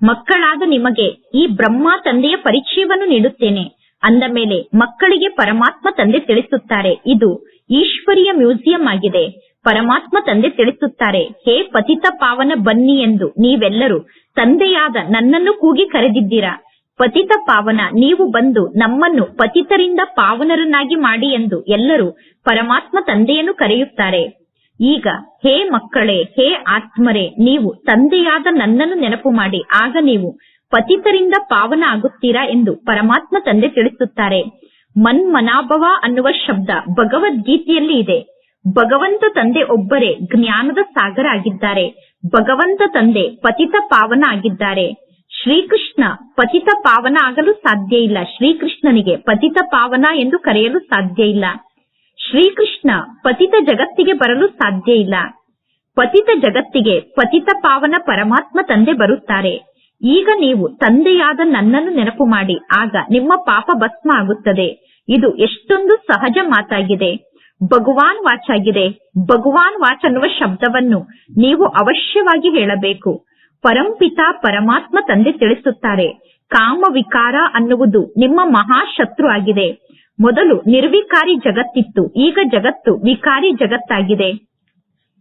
S1: ಮಕ್ಕಳಾದ ನಿಮಗೆ ಈ ಬ್ರಹ್ಮ ತಂದೆಯ ಪರಿಚಯವನ್ನು ನೀಡುತ್ತೇನೆ. ಅಂದ ಮೇಲೆ ಮಕ್ಕಳಿಗೆ ಪರಮಾತ್ಮ ತಂದೆ ತಿಳಿಸುತ್ತಾರೆ. ಇದು ಈಶ್ವರಿಯ ಮ್ಯೂಸಿಯಂ ಆಗಿದೆ. ಪರಮಾತ್ಮ ತಂದೆ ತಿಳಿಸುತ್ತಾರೆ, ಹೇ ಪತಿತ ಪಾವನ ಬನ್ನಿ ಎಂದು ನೀವೆಲ್ಲರೂ ತಂದೆಯಾದ ನನ್ನನ್ನು ಕೂಗಿ ಕರೆದಿದ್ದೀರಾ? ಪತಿತ ಪಾವನ, ನೀವು ಬಂದು ನಮ್ಮನ್ನು ಪತಿತರಿಂದ ಪಾವನರನ್ನಾಗಿ ಮಾಡಿ ಎಂದು ಎಲ್ಲರೂ ಪರಮಾತ್ಮ ತಂದೆಯನ್ನು ಕರೆಯುತ್ತಾರೆ. ಈಗ ಹೇ ಮಕ್ಕಳೇ, ಹೇ ಆತ್ಮರೇ, ನೀವು ತಂದೆಯಾದ ನನ್ನನ್ನು ನೆನಪು ಮಾಡಿ, ಆಗ ನೀವು ಪತಿತರಿಂದ ಪಾವನ ಆಗುತ್ತೀರಾ ಎಂದು ಪರಮಾತ್ಮ ತಂದೆ ತಿಳಿಸುತ್ತಾರೆ. ಮನ್ಮನಾಭವ ಅನ್ನುವ ಶಬ್ದ ಭಗವದ್ಗೀತೆಯಲ್ಲಿ ಇದೆ. ಭಗವಂತ ತಂದೆ ಒಬ್ಬರೇ ಜ್ಞಾನದ ಸಾಗರ ಆಗಿದ್ದಾರೆ. ಭಗವಂತ ತಂದೆ ಪತಿತ ಪಾವನ ಆಗಿದ್ದಾರೆ. ಶ್ರೀಕೃಷ್ಣ ಪತಿತ ಪಾವನ ಆಗಲು ಸಾಧ್ಯ ಇಲ್ಲ. ಶ್ರೀಕೃಷ್ಣನಿಗೆ ಪತಿತ ಪಾವನ ಎಂದು ಕರೆಯಲು ಸಾಧ್ಯ ಇಲ್ಲ. ಶ್ರೀಕೃಷ್ಣ ಪತಿತ ಜಗತ್ತಿಗೆ ಬರಲು ಸಾಧ್ಯ ಇಲ್ಲ. ಪತಿತ ಜಗತ್ತಿಗೆ ಪತಿತ ಪಾವನ ಪರಮಾತ್ಮ ತಂದೆ ಬರುತ್ತಾರೆ. ಈಗ ನೀವು ತಂದೆಯಾದ ನನ್ನನ್ನು ನೆನಪು ಮಾಡಿ. ಆಗ ನಿಮ್ಮ ಪಾಪ ಭಸ್ಮ ಆಗುತ್ತದೆ. ಇದು ಎಷ್ಟೊಂದು ಸಹಜ ಮಾತಾಗಿದೆ. ಭಗವಾನ್ ವಾಚ್ ಆಗಿದೆ. ಭಗವಾನ್ ವಾಚ್ ಅನ್ನುವ ಶಬ್ದವನ್ನು ನೀವು ಅವಶ್ಯವಾಗಿ ಹೇಳಬೇಕು. ಪರಂಪಿತ ಪರಮಾತ್ಮ ತಂದೆ ತಿಳಿಸುತ್ತಾರೆ. ಕಾಮ ವಿಕಾರ ಅನ್ನುವುದು ನಿಮ್ಮ ಮಹಾಶತ್ರು ಆಗಿದೆ. ಮೊದಲು ನಿರ್ವಿಕಾರಿ ಜಗತ್ತಿತ್ತು. ಈಗ ಜಗತ್ತು ವಿಕಾರಿ ಜಗತ್ತಾಗಿದೆ.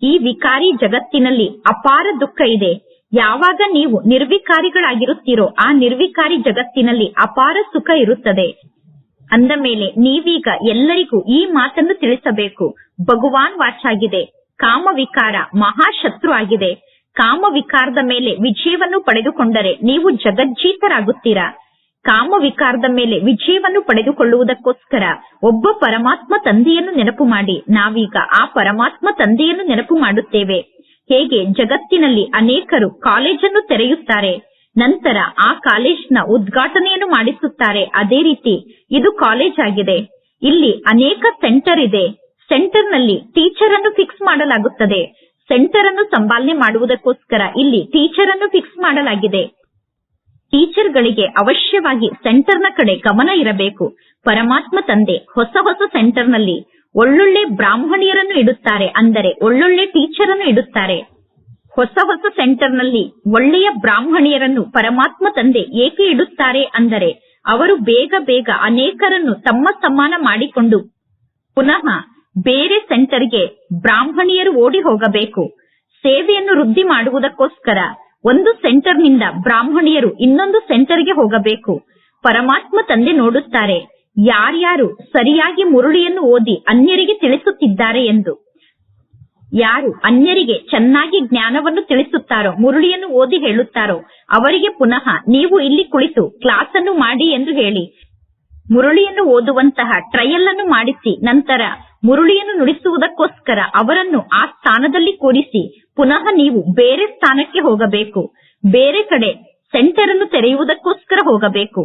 S1: ಈ ವಿಕಾರಿ ಜಗತ್ತಿನಲ್ಲಿ ಅಪಾರ ದುಃಖ ಇದೆ. ಯಾವಾಗ ನೀವು ನಿರ್ವಿಕಾರಿಗಳಾಗಿರುತ್ತೀರೋ ಆ ನಿರ್ವಿಕಾರಿ ಜಗತ್ತಿನಲ್ಲಿ ಅಪಾರ ಸುಖ ಇರುತ್ತದೆ. ಅಂದ ಮೇಲೆ ನೀವೀಗ ಎಲ್ಲರಿಗೂ ಈ ಮಾತನ್ನು ತಿಳಿಸಬೇಕು. ಭಗವಾನ್ ವಾಚಾಗಿದೆ. ಕಾಮವಿಕಾರ ಮಹಾಶತ್ರು ಆಗಿದೆ. ಕಾಮವಿಕಾರದ ಮೇಲೆ ವಿಜಯವನ್ನು ಪಡೆದುಕೊಂಡರೆ ನೀವು ಜಗಜ್ಜೀತರಾಗುತ್ತೀರಾ. ಕಾಮವಿಕಾರದ ಮೇಲೆ ವಿಜಯವನ್ನು ಪಡೆದುಕೊಳ್ಳುವುದಕ್ಕೋಸ್ಕರ ಒಬ್ಬ ಪರಮಾತ್ಮ ತಂದೆಯನ್ನು ನೆನಪು ಮಾಡಿ. ನಾವೀಗ ಆ ಪರಮಾತ್ಮ ತಂದೆಯನ್ನು ನೆನಪು ಮಾಡುತ್ತೇವೆ. ಹೇಗೆ ಜಗತ್ತಿನಲ್ಲಿ ಅನೇಕರು ಕಾಲೇಜನ್ನು ತೆರೆಯುತ್ತಾರೆ. ನಂತರ ಆ ಕಾಲೇಜ್ನ ಉದ್ಘಾಟನೆಯನ್ನು ಮಾಡಿಸುತ್ತಾರೆ. ಅದೇ ರೀತಿ ಇದು ಕಾಲೇಜ್ ಆಗಿದೆ. ಇಲ್ಲಿ ಅನೇಕ ಸೆಂಟರ್ ಇದೆ. ಸೆಂಟರ್ನಲ್ಲಿ ಟೀಚರ್ ಅನ್ನು ಫಿಕ್ಸ್ ಮಾಡಲಾಗುತ್ತದೆ. ಸೆಂಟರ್ ಅನ್ನು ಸಂಭಾಲನೆ ಮಾಡುವುದಕ್ಕೋಸ್ಕರ ಇಲ್ಲಿ ಟೀಚರ್ ಅನ್ನು ಫಿಕ್ಸ್ ಮಾಡಲಾಗಿದೆ. ಟೀಚರ್ ಗಳಿಗೆ ಅವಶ್ಯವಾಗಿ ಸೆಂಟರ್ನ ಕಡೆ ಗಮನ ಇರಬೇಕು. ಪರಮಾತ್ಮ ತಂದೆ ಹೊಸ ಹೊಸ ಸೆಂಟರ್ನಲ್ಲಿ ಒಳ್ಳೊಳ್ಳೆ ಬ್ರಾಹ್ಮಣಿಯರನ್ನು ಇಡುತ್ತಾರೆ. ಅಂದರೆ ಒಳ್ಳೊಳ್ಳೆ ಟೀಚರ್ ಅನ್ನು ಇಡುತ್ತಾರೆ. ಹೊಸ ಹೊಸ ಸೆಂಟರ್ನಲ್ಲಿ ಒಳ್ಳೆಯ ಬ್ರಾಹ್ಮಣಿಯರನ್ನು ಪರಮಾತ್ಮ ತಂದೆ ಏಕೆ ಇಡುತ್ತಾರೆ ಅಂದರೆ ಅವರು ಬೇಗ ಬೇಗ ಅನೇಕರನ್ನು ತಮ್ಮ ಸಮಾನ ಮಾಡಿಕೊಂಡು ಪುನಃ ಬೇರೆ ಸೆಂಟರ್ಗೆ ಬ್ರಾಹ್ಮಣಿಯರು ಓಡಿ ಹೋಗಬೇಕು. ಸೇವೆಯನ್ನು ವೃದ್ಧಿ ಮಾಡುವುದಕ್ಕೋಸ್ಕರ ಒಂದು ಸೆಂಟರ್ನಿಂದ ಬ್ರಾಹ್ಮಣಿಯರು ಇನ್ನೊಂದು ಸೆಂಟರ್ಗೆ ಹೋಗಬೇಕು. ಪರಮಾತ್ಮ ತಂದೆ ನೋಡುತ್ತಾರೆ, ಯಾರ್ಯಾರು ಸರಿಯಾಗಿ ಮುರುಳಿಯನ್ನು ಓದಿ ಅನ್ಯರಿಗೆ ತಿಳಿಸುತ್ತಿದ್ದಾರೆ ಎಂದು. ಯಾರು ಅನ್ಯರಿಗೆ ಚೆನ್ನಾಗಿ ಜ್ಞಾನವನ್ನು ತಿಳಿಸುತ್ತಾರೋ, ಮುರುಳಿಯನ್ನು ಓದಿ ಹೇಳುತ್ತಾರೋ, ಅವರಿಗೆ ಪುನಃ ನೀವು ಇಲ್ಲಿ ಕುಳಿತು ಕ್ಲಾಸ್ ಅನ್ನು ಮಾಡಿ ಎಂದು ಹೇಳಿ. ಮುರುಳಿಯನ್ನು ಓದುವಂತಹ ಟ್ರಯಲ್ ಅನ್ನು ಮಾಡಿಸಿ, ನಂತರ ಮುರುಳಿಯನ್ನು ನುಡಿಸುವುದಕ್ಕೋಸ್ಕರ ಅವರನ್ನು ಆ ಸ್ಥಾನದಲ್ಲಿ ಕೂರಿಸಿ, ಪುನಃ ನೀವು ಬೇರೆ ಸ್ಥಾನಕ್ಕೆ ಹೋಗಬೇಕು. ಬೇರೆ ಕಡೆ ಸೆಂಟರ್ ಅನ್ನು ತೆರೆಯುವುದಕ್ಕೋಸ್ಕರ ಹೋಗಬೇಕು.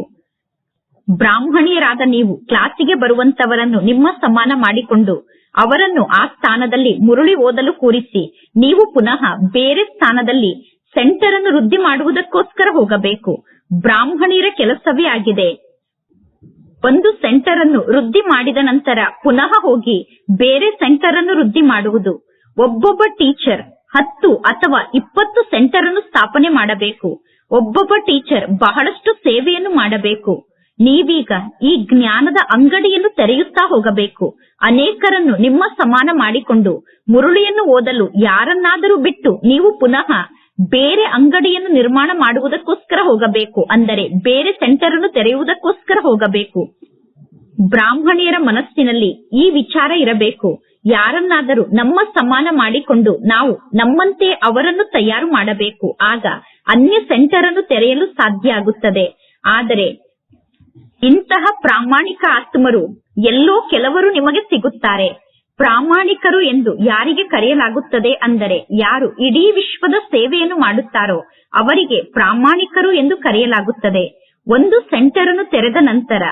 S1: ಬ್ರಾಹ್ಮಣಿಯರಾದ ನೀವು ಕ್ಲಾಸಿಗೆ ಬರುವಂತವರನ್ನು ನಿಮ್ಮ ಸಮಾನ ಮಾಡಿಕೊಂಡು ಅವರನ್ನು ಆ ಸ್ಥಾನದಲ್ಲಿ ಮುರುಳಿ ಓದಲು ಕೂರಿಸಿ. ನೀವು ಪುನಃ ಬೇರೆ ಸ್ಥಾನದಲ್ಲಿ ಸೆಂಟರ್ ಅನ್ನು ವೃದ್ಧಿ ಮಾಡುವುದಕ್ಕೋಸ್ಕರ ಹೋಗಬೇಕು. ಬ್ರಾಹ್ಮಣಿಯರ ಕೆಲಸವೇ ಆಗಿದೆ. ಒಂದು ಸೆಂಟರ್ ಅನ್ನು ವೃದ್ಧಿ ಮಾಡಿದ ನಂತರ ಪುನಃ ಹೋಗಿ ಬೇರೆ ಸೆಂಟರ್ ಅನ್ನು ವೃದ್ಧಿ ಮಾಡುವುದು. ಒಬ್ಬೊಬ್ಬ ಟೀಚರ್ ಹತ್ತು ಅಥವಾ ಇಪ್ಪತ್ತು ಸೆಂಟರ್ ಅನ್ನು ಸ್ಥಾಪನೆ ಮಾಡಬೇಕು. ಒಬ್ಬೊಬ್ಬ ಟೀಚರ್ ಬಹಳಷ್ಟು ಸೇವೆಯನ್ನು ಮಾಡಬೇಕು. ನೀವೀಗ ಈ ಜ್ಞಾನದ ಅಂಗಡಿಯನ್ನು ತೆರೆಯುತ್ತಾ ಹೋಗಬೇಕು. ಅನೇಕರನ್ನು ನಿಮ್ಮ ಸಮಾನ ಮಾಡಿಕೊಂಡು ಮುರುಳಿಯನ್ನು ಓದಲು ಯಾರನ್ನಾದರೂ ಬಿಟ್ಟು ನೀವು ಪುನಃ ಬೇರೆ ಅಂಗಡಿಯನ್ನು ನಿರ್ಮಾಣ ಮಾಡುವುದಕ್ಕೋಸ್ಕರ ಹೋಗಬೇಕು. ಅಂದರೆ ಬೇರೆ ಸೆಂಟರ್ ಅನ್ನು ತೆರೆಯುವುದಕ್ಕೋಸ್ಕರ ಹೋಗಬೇಕು. ಬ್ರಾಹ್ಮಣಿಯರ ಮನಸ್ಸಿನಲ್ಲಿ ಈ ವಿಚಾರ ಇರಬೇಕು. ಯಾರನ್ನಾದರೂ ನಮ್ಮ ಸಮಾನ ಮಾಡಿಕೊಂಡು ನಾವು ನಮ್ಮಂತೆ ಅವರನ್ನು ತಯಾರು ಮಾಡಬೇಕು. ಆಗ ಅನ್ಯ ಸೆಂಟರ್ ಅನ್ನು ತೆರೆಯಲು ಸಾಧ್ಯ ಆಗುತ್ತದೆ. ಆದರೆ ಇಂತಹ ಪ್ರಾಮಾಣಿಕ ಆತ್ಮರು ಎಲ್ಲೋ ಕೆಲವರು ನಿಮಗೆ ಸಿಗುತ್ತಾರೆ. ಪ್ರಾಮಾಣಿಕರು ಎಂದು ಯಾರಿಗೆ ಕರೆಯಲಾಗುತ್ತದೆ ಅಂದರೆ ಯಾರು ಇಡೀ ವಿಶ್ವದ ಸೇವೆಯನ್ನು ಮಾಡುತ್ತಾರೋ ಅವರಿಗೆ ಪ್ರಾಮಾಣಿಕರು ಎಂದು ಕರೆಯಲಾಗುತ್ತದೆ. ಒಂದು ಸೆಂಟರ್ ಅನ್ನು ತೆರೆದ ನಂತರ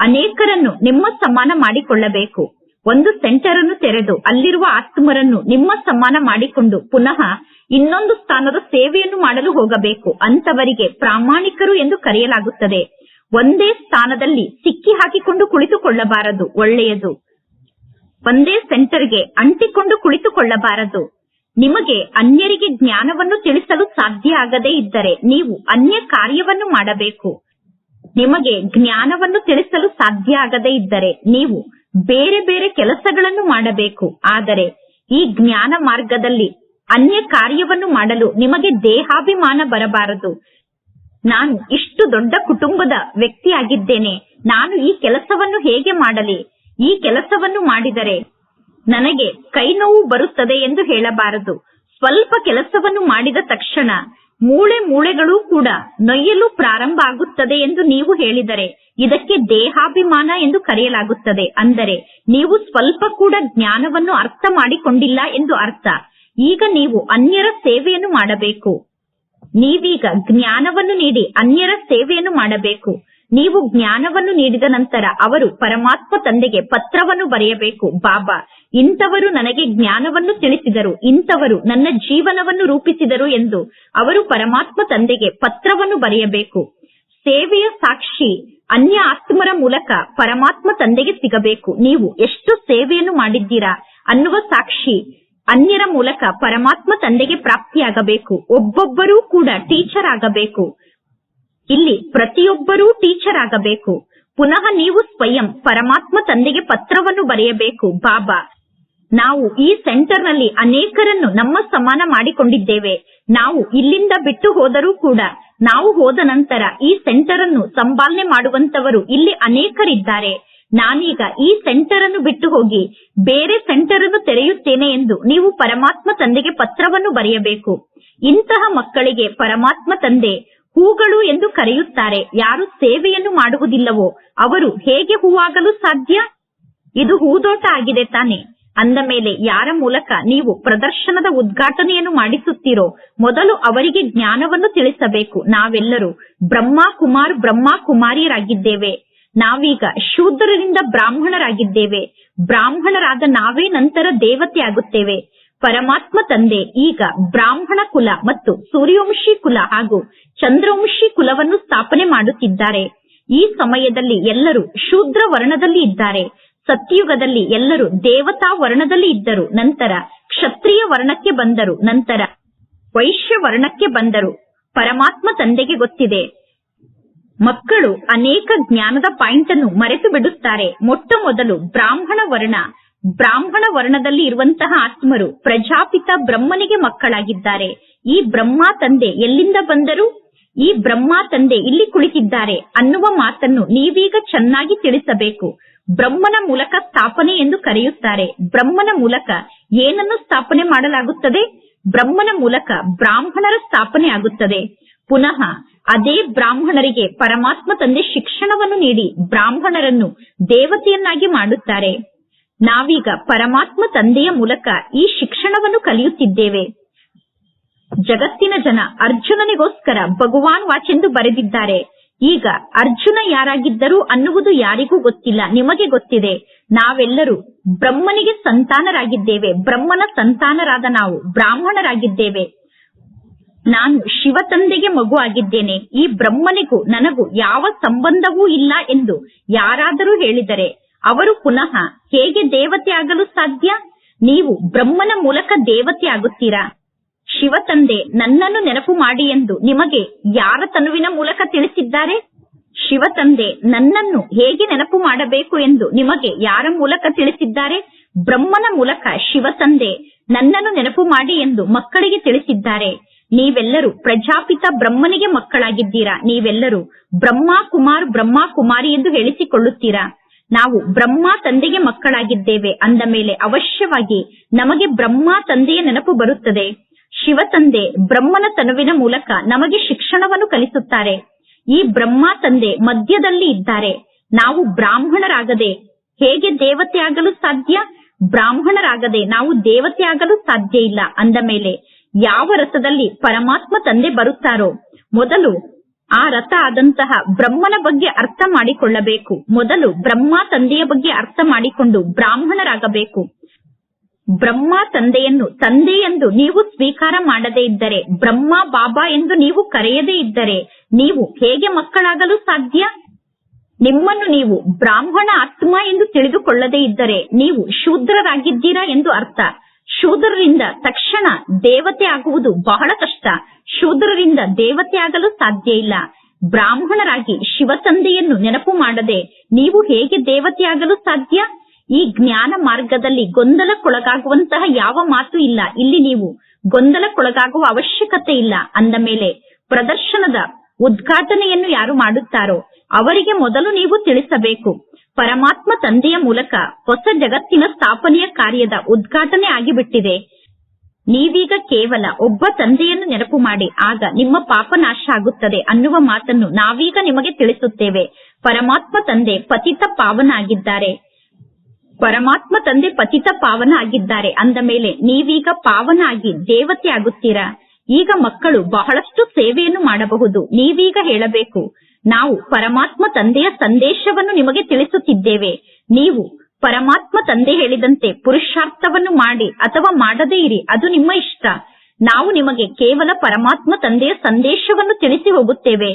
S1: ಅನೇಕರನ್ನು ನಿಮ್ಮ ಸಮಾನ ಮಾಡಿಕೊಳ್ಳಬೇಕು. ಒಂದು ಸೆಂಟರ್ ಅನ್ನು ತೆರೆದು ಅಲ್ಲಿರುವ ಆತ್ಮರನ್ನು ನಿಮ್ಮ ಸಮಾನ ಮಾಡಿಕೊಂಡು ಪುನಃ ಇನ್ನೊಂದು ಸ್ಥಾನದ ಸೇವೆಯನ್ನು ಮಾಡಲು ಹೋಗಬೇಕು. ಅಂತವರಿಗೆ ಪ್ರಾಮಾಣಿಕರು ಎಂದು ಕರೆಯಲಾಗುತ್ತದೆ. ಒಂದೇ ಸ್ಥಾನದಲ್ಲಿ ಸಿಕ್ಕಿ ಹಾಕಿಕೊಂಡು ಕುಳಿತುಕೊಳ್ಳಬಾರದು, ಒಳ್ಳೆಯದು. ಒಂದೇ ಸೆಂಟರ್ಗೆ ಅಂಟಿಕೊಂಡು ಕುಳಿತುಕೊಳ್ಳಬಾರದು. ನಿಮಗೆ ಅನ್ಯರಿಗೆ ಜ್ಞಾನವನ್ನು ತಿಳಿಸಲು ಸಾಧ್ಯ ಆಗದೇ ಇದ್ದರೆ ನೀವು ಅನ್ಯ ಕಾರ್ಯವನ್ನು ಮಾಡಬೇಕು. ನಿಮಗೆ ಜ್ಞಾನವನ್ನು ತಿಳಿಸಲು ಸಾಧ್ಯ ಆಗದೇ ಇದ್ದರೆ ನೀವು ಬೇರೆ ಬೇರೆ ಕೆಲಸಗಳನ್ನು ಮಾಡಬೇಕು. ಆದರೆ ಈ ಜ್ಞಾನ ಮಾರ್ಗದಲ್ಲಿ ಅನ್ಯ ಕಾರ್ಯವನ್ನು ಮಾಡಲು ನಿಮಗೆ ದೇಹಾಭಿಮಾನ ಬರಬಾರದು. ನಾನು ಇಷ್ಟು ದೊಡ್ಡ ಕುಟುಂಬದ ವ್ಯಕ್ತಿಯಾಗಿದ್ದೇನೆ. ನಾನು ಈ ಕೆಲಸವನ್ನು ಹೇಗೆ ಮಾಡಲಿ? ಈ ಕೆಲಸವನ್ನು ಮಾಡಿದರೆ ನನಗೆ ಕೈ ನೋವು ಬರುತ್ತದೆ ಎಂದು ಹೇಳಬಾರದು. ಸ್ವಲ್ಪ ಕೆಲಸವನ್ನು ಮಾಡಿದ ತಕ್ಷಣ ಮೂಳೆ ಮೂಳೆಗಳು ಕೂಡ ನೊಯ್ಯಲು ಪ್ರಾರಂಭ ಆಗುತ್ತದೆ ಎಂದು ನೀವು ಹೇಳಿದರೆ ಇದಕ್ಕೆ ದೇಹಾಭಿಮಾನ ಎಂದು ಕರೆಯಲಾಗುತ್ತದೆ. ಅಂದರೆ ನೀವು ಸ್ವಲ್ಪ ಕೂಡ ಜ್ಞಾನವನ್ನು ಅರ್ಥ ಮಾಡಿಕೊಂಡಿಲ್ಲ ಎಂದು ಅರ್ಥ. ಈಗ ನೀವು ಅನ್ಯರ ಸೇವೆಯನ್ನು ಮಾಡಬೇಕು. ನೀವೀಗ ಜ್ಞಾನವನ್ನು ನೀಡಿ ಅನ್ಯರ ಸೇವೆಯನ್ನು ಮಾಡಬೇಕು. ನೀವು ಜ್ಞಾನವನ್ನು ನೀಡಿದ ನಂತರ ಅವರು ಪರಮಾತ್ಮ ತಂದೆಗೆ ಪತ್ರವನ್ನು ಬರೆಯಬೇಕು. ಬಾಬಾ, ಇಂಥವರು ನನಗೆ ಜ್ಞಾನವನ್ನು ತಿಳಿಸಿದರು. ಇಂಥವರು ನನ್ನ ಜೀವನವನ್ನು ರೂಪಿಸಿದರು ಎಂದು ಅವರು ಪರಮಾತ್ಮ ತಂದೆಗೆ ಪತ್ರವನ್ನು ಬರೆಯಬೇಕು. ಸೇವೆಯ ಸಾಕ್ಷಿ, ಅನ್ಯ ಆತ್ಮರ ಮೂಲಕ ಪರಮಾತ್ಮ ತಂದೆಗೆ ಸಿಗಬೇಕು. ನೀವು ಎಷ್ಟು ಸೇವೆಯನ್ನು ಮಾಡಿದ್ದೀರಾ ಅನ್ನುವ ಸಾಕ್ಷಿ ಅನ್ಯರ ಮೂಲಕ ಪರಮಾತ್ಮ ತಂದೆಗೆ ಪ್ರಾಪ್ತಿಯಾಗಬೇಕು. ಒಬ್ಬೊಬ್ಬರೂ ಕೂಡ ಟೀಚರ್ ಆಗಬೇಕು. ಇಲ್ಲಿ ಪ್ರತಿಯೊಬ್ಬರೂ ಟೀಚರ್ ಆಗಬೇಕು. ಪುನಃ ನೀವು ಸ್ವಯಂ ಪರಮಾತ್ಮ ತಂದೆಗೆ ಪತ್ರವನ್ನು ಬರೆಯಬೇಕು. ಬಾಬಾ, ನಾವು ಈ ಸೆಂಟರ್ನಲ್ಲಿ ಅನೇಕರನ್ನು ನಮ್ಮ ಸಮಾನ ಮಾಡಿಕೊಂಡಿದ್ದೇವೆ. ನಾವು ಇಲ್ಲಿಂದ ಬಿಟ್ಟು ಹೋದರೂ ಕೂಡ ನಾವು ಹೋದ ನಂತರ ಈ ಸೆಂಟರ್ ಅನ್ನು ಸಂಭಾಲನೆ ಮಾಡುವಂತವರು ಇಲ್ಲಿ ಅನೇಕರಿದ್ದಾರೆ. ನಾನೀಗ ಈ ಸೆಂಟರ್ ಅನ್ನು ಬಿಟ್ಟು ಹೋಗಿ ಬೇರೆ ಸೆಂಟರ್ ಅನ್ನು ತೆರೆಯುತ್ತೇನೆ ಎಂದು ನೀವು ಪರಮಾತ್ಮ ತಂದೆಗೆ ಪತ್ರವನ್ನು ಬರೆಯಬೇಕು. ಇಂತಹ ಮಕ್ಕಳಿಗೆ ಪರಮಾತ್ಮ ತಂದೆ ಹೂಗಳು ಎಂದು ಕರೆಯುತ್ತಾರೆ. ಯಾರು ಸೇವೆಯನ್ನು ಮಾಡುವುದಿಲ್ಲವೋ ಅವರು ಹೇಗೆ ಹೂವಾಗಲು ಸಾಧ್ಯ? ಇದು ಹೂದೋಟ ಆಗಿದೆ ತಾನೆ. ಅಂದ ಮೇಲೆ ಯಾರ ಮೂಲಕ ನೀವು ಪ್ರದರ್ಶನದ ಉದ್ಘಾಟನೆಯನ್ನು ಮಾಡಿಸುತ್ತೀರೋ ಮೊದಲು ಅವರಿಗೆ ಜ್ಞಾನವನ್ನು ತಿಳಿಸಬೇಕು. ನಾವೆಲ್ಲರೂ ಬ್ರಹ್ಮ ಕುಮಾರ್ ಬ್ರಹ್ಮ ಕುಮಾರಿಯರಾಗಿದ್ದೇವೆ. ನಾವೀಗ ಶೂದ್ರರಿಂದ ಬ್ರಾಹ್ಮಣರಾಗಿದ್ದೇವೆ. ಬ್ರಾಹ್ಮಣರಾದ ನಾವೇ ನಂತರ ದೇವತೆ ಆಗುತ್ತೇವೆ. ಪರಮಾತ್ಮ ತಂದೆ ಈಗ ಬ್ರಾಹ್ಮಣ ಕುಲ ಮತ್ತು ಸೂರ್ಯವಂಶಿ ಕುಲ ಹಾಗೂ ಚಂದ್ರವಂಶಿ ಕುಲವನ್ನು ಸ್ಥಾಪನೆ ಮಾಡುತ್ತಿದ್ದಾರೆ. ಈ ಸಮಯದಲ್ಲಿ ಎಲ್ಲರೂ ಶೂದ್ರ ವರ್ಣದಲ್ಲಿ ಇದ್ದಾರೆ. ಸತ್ಯುಗದಲ್ಲಿ ಎಲ್ಲರೂ ದೇವತಾ ವರ್ಣದಲ್ಲಿ ಇದ್ದರು. ನಂತರ ಕ್ಷತ್ರಿಯ ವರ್ಣಕ್ಕೆ ಬಂದರು. ನಂತರ ವೈಶ್ಯ ವರ್ಣಕ್ಕೆ ಬಂದರು. ಪರಮಾತ್ಮ ತಂದೆಗೆ ಗೊತ್ತಿದೆ. ಮಕ್ಕಳು ಅನೇಕ ಜ್ಞಾನದ ಪಾಯಿಂಟ್ ಅನ್ನು ಮರೆತು ಬಿಡುತ್ತಾರೆ. ಮೊಟ್ಟ ಮೊದಲು ಬ್ರಾಹ್ಮಣ ವರ್ಣ. ಬ್ರಾಹ್ಮಣ ವರ್ಣದಲ್ಲಿ ಇರುವಂತಹ ಆತ್ಮರು ಪ್ರಜಾಪಿತ ಬ್ರಹ್ಮನಿಗೆ ಮಕ್ಕಳಾಗಿದ್ದಾರೆ. ಈ ಬ್ರಹ್ಮ ತಂದೆ ಎಲ್ಲಿಂದ ಬಂದರು? ಈ ಬ್ರಹ್ಮ ತಂದೆ ಇಲ್ಲಿ ಕುಳಿತಿದ್ದಾರೆ ಅನ್ನುವ ಮಾತನ್ನು ನೀವೀಗ ಚೆನ್ನಾಗಿ ತಿಳಿಸಬೇಕು. ಬ್ರಹ್ಮನ ಮೂಲಕ ಸ್ಥಾಪನೆ ಎಂದು ಕರೆಯುತ್ತಾರೆ. ಬ್ರಹ್ಮನ ಮೂಲಕ ಏನನ್ನು ಸ್ಥಾಪನೆ ಮಾಡಲಾಗುತ್ತದೆ? ಬ್ರಹ್ಮನ ಮೂಲಕ ಬ್ರಾಹ್ಮಣರ ಸ್ಥಾಪನೆ ಆಗುತ್ತದೆ. ಪುನಃ ಅದೇ ಬ್ರಾಹ್ಮಣರಿಗೆ ಪರಮಾತ್ಮ ತಂದೆ ಶಿಕ್ಷಣವನ್ನು ನೀಡಿ ಬ್ರಾಹ್ಮಣರನ್ನು ದೇವತೆಯನ್ನಾಗಿ ಮಾಡುತ್ತಾರೆ. ನಾವೀಗ ಪರಮಾತ್ಮ ತಂದೆಯ ಮೂಲಕ ಈ ಶಿಕ್ಷಣವನ್ನು ಕಲಿಯುತ್ತಿದ್ದೇವೆ. ಜಗತ್ತಿನ ಜನ ಅರ್ಜುನನಿಗೋಸ್ಕರ ಭಗವಾನ್ ವಾಚೆಂದು ಬರೆದಿದ್ದಾರೆ. ಈಗ ಅರ್ಜುನ ಯಾರಾಗಿದ್ದರು ಅನ್ನುವುದು ಯಾರಿಗೂ ಗೊತ್ತಿಲ್ಲ, ನಿಮಗೆ ಗೊತ್ತಿದೆ. ನಾವೆಲ್ಲರೂ ಬ್ರಹ್ಮನಿಗೆ ಸಂತಾನರಾಗಿದ್ದೇವೆ. ಬ್ರಹ್ಮನ ಸಂತಾನರಾದ ನಾವು ಬ್ರಾಹ್ಮಣರಾಗಿದ್ದೇವೆ. ನಾನು ಶಿವ ತಂದೆಗೆ ಮಗು ಆಗಿದ್ದೇನೆ. ಈ ಬ್ರಹ್ಮನಿಗೂ ನನಗೂ ಯಾವ ಸಂಬಂಧವೂ ಇಲ್ಲ ಎಂದು ಯಾರಾದರೂ ಹೇಳಿದರೆ ಅವರು ಪುನಃ ಹೇಗೆ ದೇವತೆ ಆಗಲು ಸಾಧ್ಯ? ನೀವು ಬ್ರಹ್ಮನ ಮೂಲಕ ದೇವತೆ ಆಗುತ್ತೀರಾ? ಶಿವ ತಂದೆ, ನನ್ನನ್ನು ನೆನಪು ಮಾಡಿ ಎಂದು ನಿಮಗೆ ಯಾರ ತನುವಿನ ಮೂಲಕ ತಿಳಿಸಿದ್ದಾರೆ? ಶಿವ ತಂದೆ, ನನ್ನನ್ನು ಹೇಗೆ ನೆನಪು ಮಾಡಬೇಕು ಎಂದು ನಿಮಗೆ ಯಾರ ಮೂಲಕ ತಿಳಿಸಿದ್ದಾರೆ? ಬ್ರಹ್ಮನ ಮೂಲಕ ಶಿವ ತಂದೆ, ನನ್ನನ್ನು ನೆನಪು ಮಾಡಿ ಎಂದು ಮಕ್ಕಳಿಗೆ ತಿಳಿಸಿದ್ದಾರೆ. ನೀವೆಲ್ಲರೂ ಪ್ರಜಾಪಿತ ಬ್ರಹ್ಮನಿಗೆ ಮಕ್ಕಳಾಗಿದ್ದೀರಾ? ನೀವೆಲ್ಲರೂ ಬ್ರಹ್ಮ ಕುಮಾರ್ ಬ್ರಹ್ಮ ಕುಮಾರಿ ಎಂದು ಹೇಳಿಸಿಕೊಳ್ಳುತ್ತೀರಾ? ನಾವು ಬ್ರಹ್ಮ ತಂದೆಗೆ ಮಕ್ಕಳಾಗಿದ್ದೇವೆ ಅಂದ ಮೇಲೆ ಅವಶ್ಯವಾಗಿ ನಮಗೆ ಬ್ರಹ್ಮ ತಂದೆಯ ನೆನಪು ಬರುತ್ತದೆ. ಶಿವ ತಂದೆ ಬ್ರಹ್ಮನ ತನುವಿನ ಮೂಲಕ ನಮಗೆ ಶಿಕ್ಷಣವನ್ನು ಕಲಿಸುತ್ತಾರೆ. ಈ ಬ್ರಹ್ಮ ತಂದೆ ಮಧ್ಯದಲ್ಲಿ ಇದ್ದಾರೆ. ನಾವು ಬ್ರಾಹ್ಮಣರಾಗದೆ ಹೇಗೆ ದೇವತೆ ಆಗಲು ಸಾಧ್ಯ? ಬ್ರಾಹ್ಮಣರಾಗದೆ ನಾವು ದೇವತೆ ಆಗಲು ಸಾಧ್ಯ ಇಲ್ಲ ಅಂದ ಮೇಲೆ ಯಾವ ರಥದಲ್ಲಿ ಪರಮಾತ್ಮ ತಂದೆ ಬರುತ್ತಾರೋ ಮೊದಲು ಆ ರಥ ಆದಂತಹ ಬ್ರಹ್ಮನ ಬಗ್ಗೆ ಅರ್ಥ ಮಾಡಿಕೊಳ್ಳಬೇಕು. ಮೊದಲು ಬ್ರಹ್ಮ ತಂದೆಯ ಬಗ್ಗೆ ಅರ್ಥ ಮಾಡಿಕೊಂಡು ಬ್ರಾಹ್ಮಣರಾಗಬೇಕು. ಬ್ರಹ್ಮ ತಂದೆಯನ್ನು ತಂದೆ ಎಂದು ನೀವು ಸ್ವೀಕಾರ ಮಾಡದೇ ಇದ್ದರೆ, ಬ್ರಹ್ಮ ಬಾಬಾ ಎಂದು ನೀವು ಕರೆಯದೇ ಇದ್ದರೆ, ನೀವು ಹೇಗೆ ಮಕ್ಕಳಾಗಲು ಸಾಧ್ಯ? ನಿಮ್ಮನ್ನು ನೀವು ಬ್ರಾಹ್ಮಣ ಆತ್ಮ ಎಂದು ತಿಳಿದುಕೊಳ್ಳದೇ ಇದ್ದರೆ, ನೀವು ಶೂದ್ರರಾಗಿದ್ದೀರಾ ಎಂದು ಅರ್ಥ. ಶೂದ್ರರಿಂದ ತಕ್ಷಣ ದೇವತೆ ಆಗುವುದು ಬಹಳ ಕಷ್ಟ. ಶೂದ್ರರಿಂದ ದೇವತೆ ಆಗಲು ಸಾಧ್ಯ ಇಲ್ಲ. ಬ್ರಾಹ್ಮಣರಾಗಿ ಶಿವತಂದೆಯನ್ನು ನೆನಪು ಮಾಡದೆ ನೀವು ಹೇಗೆ ದೇವತೆ ಆಗಲು ಸಾಧ್ಯ? ಈ ಜ್ಞಾನ ಮಾರ್ಗದಲ್ಲಿ ಗೊಂದಲಕ್ಕೊಳಗಾಗುವಂತಹ ಯಾವ ಮಾತು ಇಲ್ಲ. ಇಲ್ಲಿ ನೀವು ಗೊಂದಲಕ್ಕೊಳಗಾಗುವ ಅವಶ್ಯಕತೆ ಇಲ್ಲ. ಅಂದ ಮೇಲೆ ಪ್ರದರ್ಶನದ ಉದ್ಘಾಟನೆಯನ್ನು ಯಾರು ಮಾಡುತ್ತಾರೋ ಅವರಿಗೆ ಮೊದಲು ನೀವು ತಿಳಿಸಬೇಕು. ಪರಮಾತ್ಮ ತಂದೆಯ ಮೂಲಕ ಹೊಸ ಜಗತ್ತಿನ ಸ್ಥಾಪನೆಯ ಕಾರ್ಯದ ಉದ್ಘಾಟನೆ ಆಗಿಬಿಟ್ಟಿದೆ. ನೀವೀಗ ಕೇವಲ ಒಬ್ಬ ತಂದೆಯನ್ನು ನೆನಪು ಮಾಡಿ, ಆಗ ನಿಮ್ಮ ಪಾಪ ನಾಶ ಆಗುತ್ತದೆ ಅನ್ನುವ ಮಾತನ್ನು ನಾವೀಗ ನಿಮಗೆ ತಿಳಿಸುತ್ತೇವೆ. ಪರಮಾತ್ಮ ತಂದೆ ಪತಿತ ಪಾವನ ಆಗಿದ್ದಾರೆ ಪರಮಾತ್ಮ ತಂದೆ ಪತಿತ ಪಾವನ ಆಗಿದ್ದಾರೆ ಅಂದ ಮೇಲೆ ನೀವೀಗ ಪಾವನ ಆಗಿ ದೇವತೆ ಆಗುತ್ತೀರಾ ಈಗ ಮಕ್ಕಳು ಬಹಳಷ್ಟು ಸೇವೆಯನ್ನು ಮಾಡಬಹುದು, ನೀವೀಗ ಹೇಳಬೇಕು. ನಾವು ಪರಮಾತ್ಮ ತಂದೆಯ ಸಂದೇಶವನ್ನು ನಿಮಗೆ ತಿಳಿಸುತ್ತಿದ್ದೇವೆ. ನೀವು ಪರಮಾತ್ಮ ತಂದೆ ಹೇಳಿದಂತೆ ಪುರುಷಾರ್ಥವನ್ನು ಮಾಡಿ ಅಥವಾ ಮಾಡದೇ ಇರಿ, ಅದು ನಿಮ್ಮ ಇಷ್ಟ. ನಾವು ನಿಮಗೆ ಕೇವಲ ಪರಮಾತ್ಮ ತಂದೆಯ ಸಂದೇಶವನ್ನು ತಿಳಿಸಿ ಹೋಗುತ್ತೇವೆ.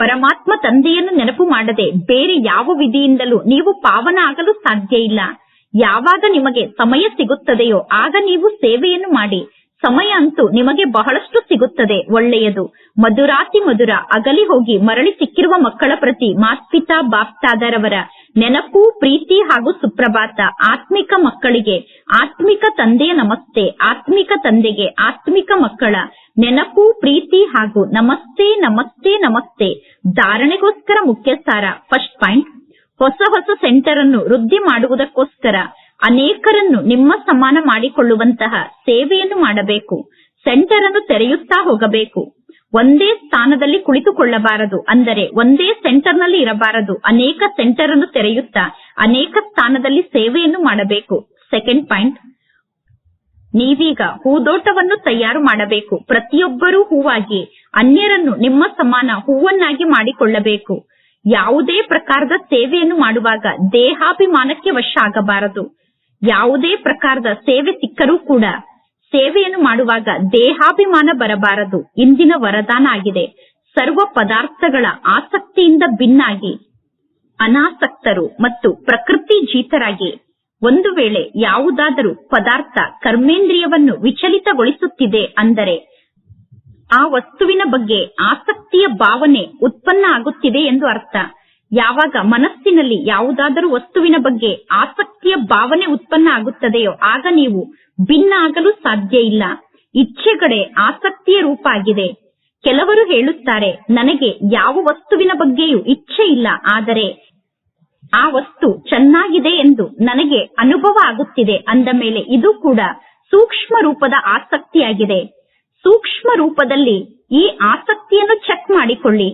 S1: ಪರಮಾತ್ಮ ತಂದೆಯನ್ನು ನೆನಪು ಮಾಡದೆ ಬೇರೆ ಯಾವ ವಿಧಿಯಿಂದಲೂ ನೀವು ಪಾವನ ಆಗಲು ಸಾಧ್ಯ ಇಲ್ಲ. ಯಾವಾಗ ನಿಮಗೆ ಸಮಯ ಸಿಗುತ್ತದೆಯೋ ಆಗ ನೀವು ಸೇವೆಯನ್ನು ಮಾಡಿ. ಸಮಯ ಅಂತೂ ನಿಮಗೆ ಬಹಳಷ್ಟು ಸಿಗುತ್ತದೆ, ಒಳ್ಳೆಯದು. ಮಧುರಾತಿ ಮಧುರ, ಅಗಲಿ ಹೋಗಿ ಮರಳಿ ಸಿಕ್ಕಿರುವ ಮಕ್ಕಳ ಪ್ರತಿ ಮಾಸ್ಪಿತಾ, ಬಾಪ್ತಾದರವರ ನೆನಪು, ಪ್ರೀತಿ ಹಾಗೂ ಸುಪ್ರಭಾತ. ಆತ್ಮಿಕ ಮಕ್ಕಳಿಗೆ ಆತ್ಮಿಕ ತಂದೆಯ ನಮಸ್ತೆ, ಆತ್ಮಿಕ ತಂದೆಗೆ ಆತ್ಮಿಕ ಮಕ್ಕಳ ನೆನಪು, ಪ್ರೀತಿ ಹಾಗೂ ನಮಸ್ತೆ ನಮಸ್ತೆ ನಮಸ್ತೆ. ಧಾರಣೆಗೋಸ್ಕರ ಮುಖ್ಯ ಸಾರ ಫಸ್ಟ್ ಪಾಯಿಂಟ್. ಹೊಸ ಹೊಸ ಸೆಂಟರ್ ಅನ್ನು ವೃದ್ಧಿ ಮಾಡುವುದಕ್ಕೋಸ್ಕರ ಅನೇಕರನ್ನು ನಿಮ್ಮ ಸಮಾನ ಮಾಡಿಕೊಳ್ಳುವಂತಹ ಸೇವೆಯನ್ನು ಮಾಡಬೇಕು. ಸೆಂಟರ್ ಅನ್ನು ತೆರೆಯುತ್ತಾ ಹೋಗಬೇಕು. ಒಂದೇ ಸ್ಥಾನದಲ್ಲಿ ಕುಳಿತುಕೊಳ್ಳಬಾರದು. ಅಂದರೆ ಒಂದೇ ಸೆಂಟರ್ನಲ್ಲಿ ಇರಬಾರದು. ಅನೇಕ ಸೆಂಟರ್ ಅನ್ನು ತೆರೆಯುತ್ತಾ ಅನೇಕ ಸ್ಥಾನದಲ್ಲಿ ಸೇವೆಯನ್ನು ಮಾಡಬೇಕು. ಸೆಕೆಂಡ್ ಪಾಯಿಂಟ್ ನೀವೀಗ ಹೂದೋಟವನ್ನು ತಯಾರು ಮಾಡಬೇಕು. ಪ್ರತಿಯೊಬ್ಬರೂ ಹೂವಾಗಿ, ಅನ್ಯರನ್ನು ನಿಮ್ಮ ಸಮಾನ ಹೂವನ್ನಾಗಿ ಮಾಡಿಕೊಳ್ಳಬೇಕು. ಯಾವುದೇ ಪ್ರಕಾರದ ಸೇವೆಯನ್ನು ಮಾಡುವಾಗ ದೇಹಾಭಿಮಾನಕ್ಕೆ ವಶ ಆಗಬಾರದು ಯಾವುದೇ ಪ್ರಕಾರದ ಸೇವೆ ಸಿಕ್ಕರೂ ಕೂಡ ಸೇವೆಯನ್ನು ಮಾಡುವಾಗ ದೇಹಾಭಿಮಾನ ಬರಬಾರದು. ಇಂದಿನ ವರದಾನ ಆಗಿದೆ. ಸರ್ವ ಪದಾರ್ಥಗಳ ಆಸಕ್ತಿಯಿಂದ ಭಿನ್ನಾಗಿ, ಅನಾಸಕ್ತರು ಮತ್ತು ಪ್ರಕೃತಿ ಜೀತರಾಗಿ ಒಂದು ವೇಳೆ ಯಾವುದಾದರೂ ಪದಾರ್ಥ ಕರ್ಮೇಂದ್ರಿಯವನ್ನು ವಿಚಲಿತಗೊಳಿಸುತ್ತಿದೆ ಅಂದರೆ ಆ ವಸ್ತುವಿನ ಬಗ್ಗೆ ಆಸಕ್ತಿಯ ಭಾವನೆ ಉತ್ಪನ್ನ ಆಗುತ್ತಿದೆ ಎಂದು ಅರ್ಥ. ಯಾವಾಗ ಮನಸ್ಸಿನಲ್ಲಿ ಯಾವುದಾದರೂ ವಸ್ತುವಿನ ಬಗ್ಗೆ ಆಸಕ್ತಿಯ ಭಾವನೆ ಉತ್ಪನ್ನ ಆಗುತ್ತದೆಯೋ ಆಗ ನೀವು ಭಿನ್ನ ಆಗಲು ಸಾಧ್ಯ ಇಲ್ಲ. ಇಚ್ಛೆಗಳೇ ಆಸಕ್ತಿಯ ರೂಪ ಆಗಿದೆ. ಕೆಲವರು ಹೇಳುತ್ತಾರೆ, ನನಗೆ ಯಾವ ವಸ್ತುವಿನ ಬಗ್ಗೆಯೂ ಇಚ್ಛೆ ಇಲ್ಲ, ಆದರೆ ಆ ವಸ್ತು ಚೆನ್ನಾಗಿದೆ ಎಂದು ನನಗೆ ಅನುಭವ ಆಗುತ್ತಿದೆ ಅಂದ ಮೇಲೆ ಇದು ಕೂಡ ಸೂಕ್ಷ್ಮ ರೂಪದ ಆಸಕ್ತಿಯಾಗಿದೆ. ಸೂಕ್ಷ್ಮ ರೂಪದಲ್ಲಿ ಈ ಆಸಕ್ತಿಯನ್ನು ಚೆಕ್ ಮಾಡಿಕೊಳ್ಳಿ.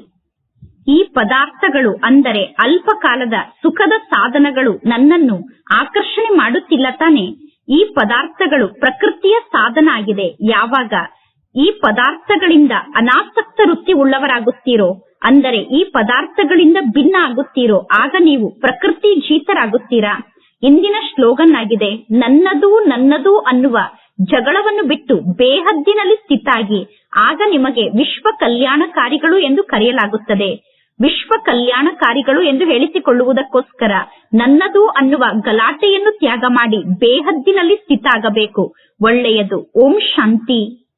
S1: ಈ ಪದಾರ್ಥಗಳು ಅಂದರೆ ಅಲ್ಪಕಾಲದ ಸುಖದ ಸಾಧನಗಳು ನನ್ನನ್ನು ಆಕರ್ಷಣೆ ಮಾಡುತ್ತಿಲ್ಲ ತಾನೆ. ಈ ಪದಾರ್ಥಗಳು ಪ್ರಕೃತಿಯ ಸಾಧನ ಆಗಿದೆ. ಯಾವಾಗ ಈ ಪದಾರ್ಥಗಳಿಂದ ಅನಾಸಕ್ತ ವೃತ್ತಿ ಉಳ್ಳವರಾಗುತ್ತೀರೋ, ಅಂದರೆ ಈ ಪದಾರ್ಥಗಳಿಂದ ಭಿನ್ನ ಆಗುತ್ತೀರೋ, ಆಗ ನೀವು ಪ್ರಕೃತಿ ಜೀತರಾಗುತ್ತೀರಾ? ಇಂದಿನ ಸ್ಲೋಗನ್ ಆಗಿದೆ, ನನ್ನದು ನನ್ನದು ಅನ್ನುವ ಜಗಳವನ್ನು ಬಿಟ್ಟು ಬೇಹದ್ದಿನಲ್ಲಿ ಸ್ಥಿತಾಗಿ, ಆಗ ನಿಮಗೆ ವಿಶ್ವ ಕಲ್ಯಾಣಕಾರಿಗಳು ಎಂದು ಕರೆಯಲಾಗುತ್ತದೆ. ವಿಶ್ವ ಕಲ್ಯಾಣಕಾರಿಗಳು ಎಂದು ಹೇಳಿಸಿಕೊಳ್ಳುವುದಕ್ಕೋಸ್ಕರ ನನ್ನದು ಅನ್ನುವ ಗಲಾಟೆಯನ್ನು ತ್ಯಾಗ ಮಾಡಿ ಬೇಹದ್ದಿನಲ್ಲಿ ಸ್ಥಿತಾಗಬೇಕು. ಒಳ್ಳೆಯದು. ಓಂ ಶಾಂತಿ.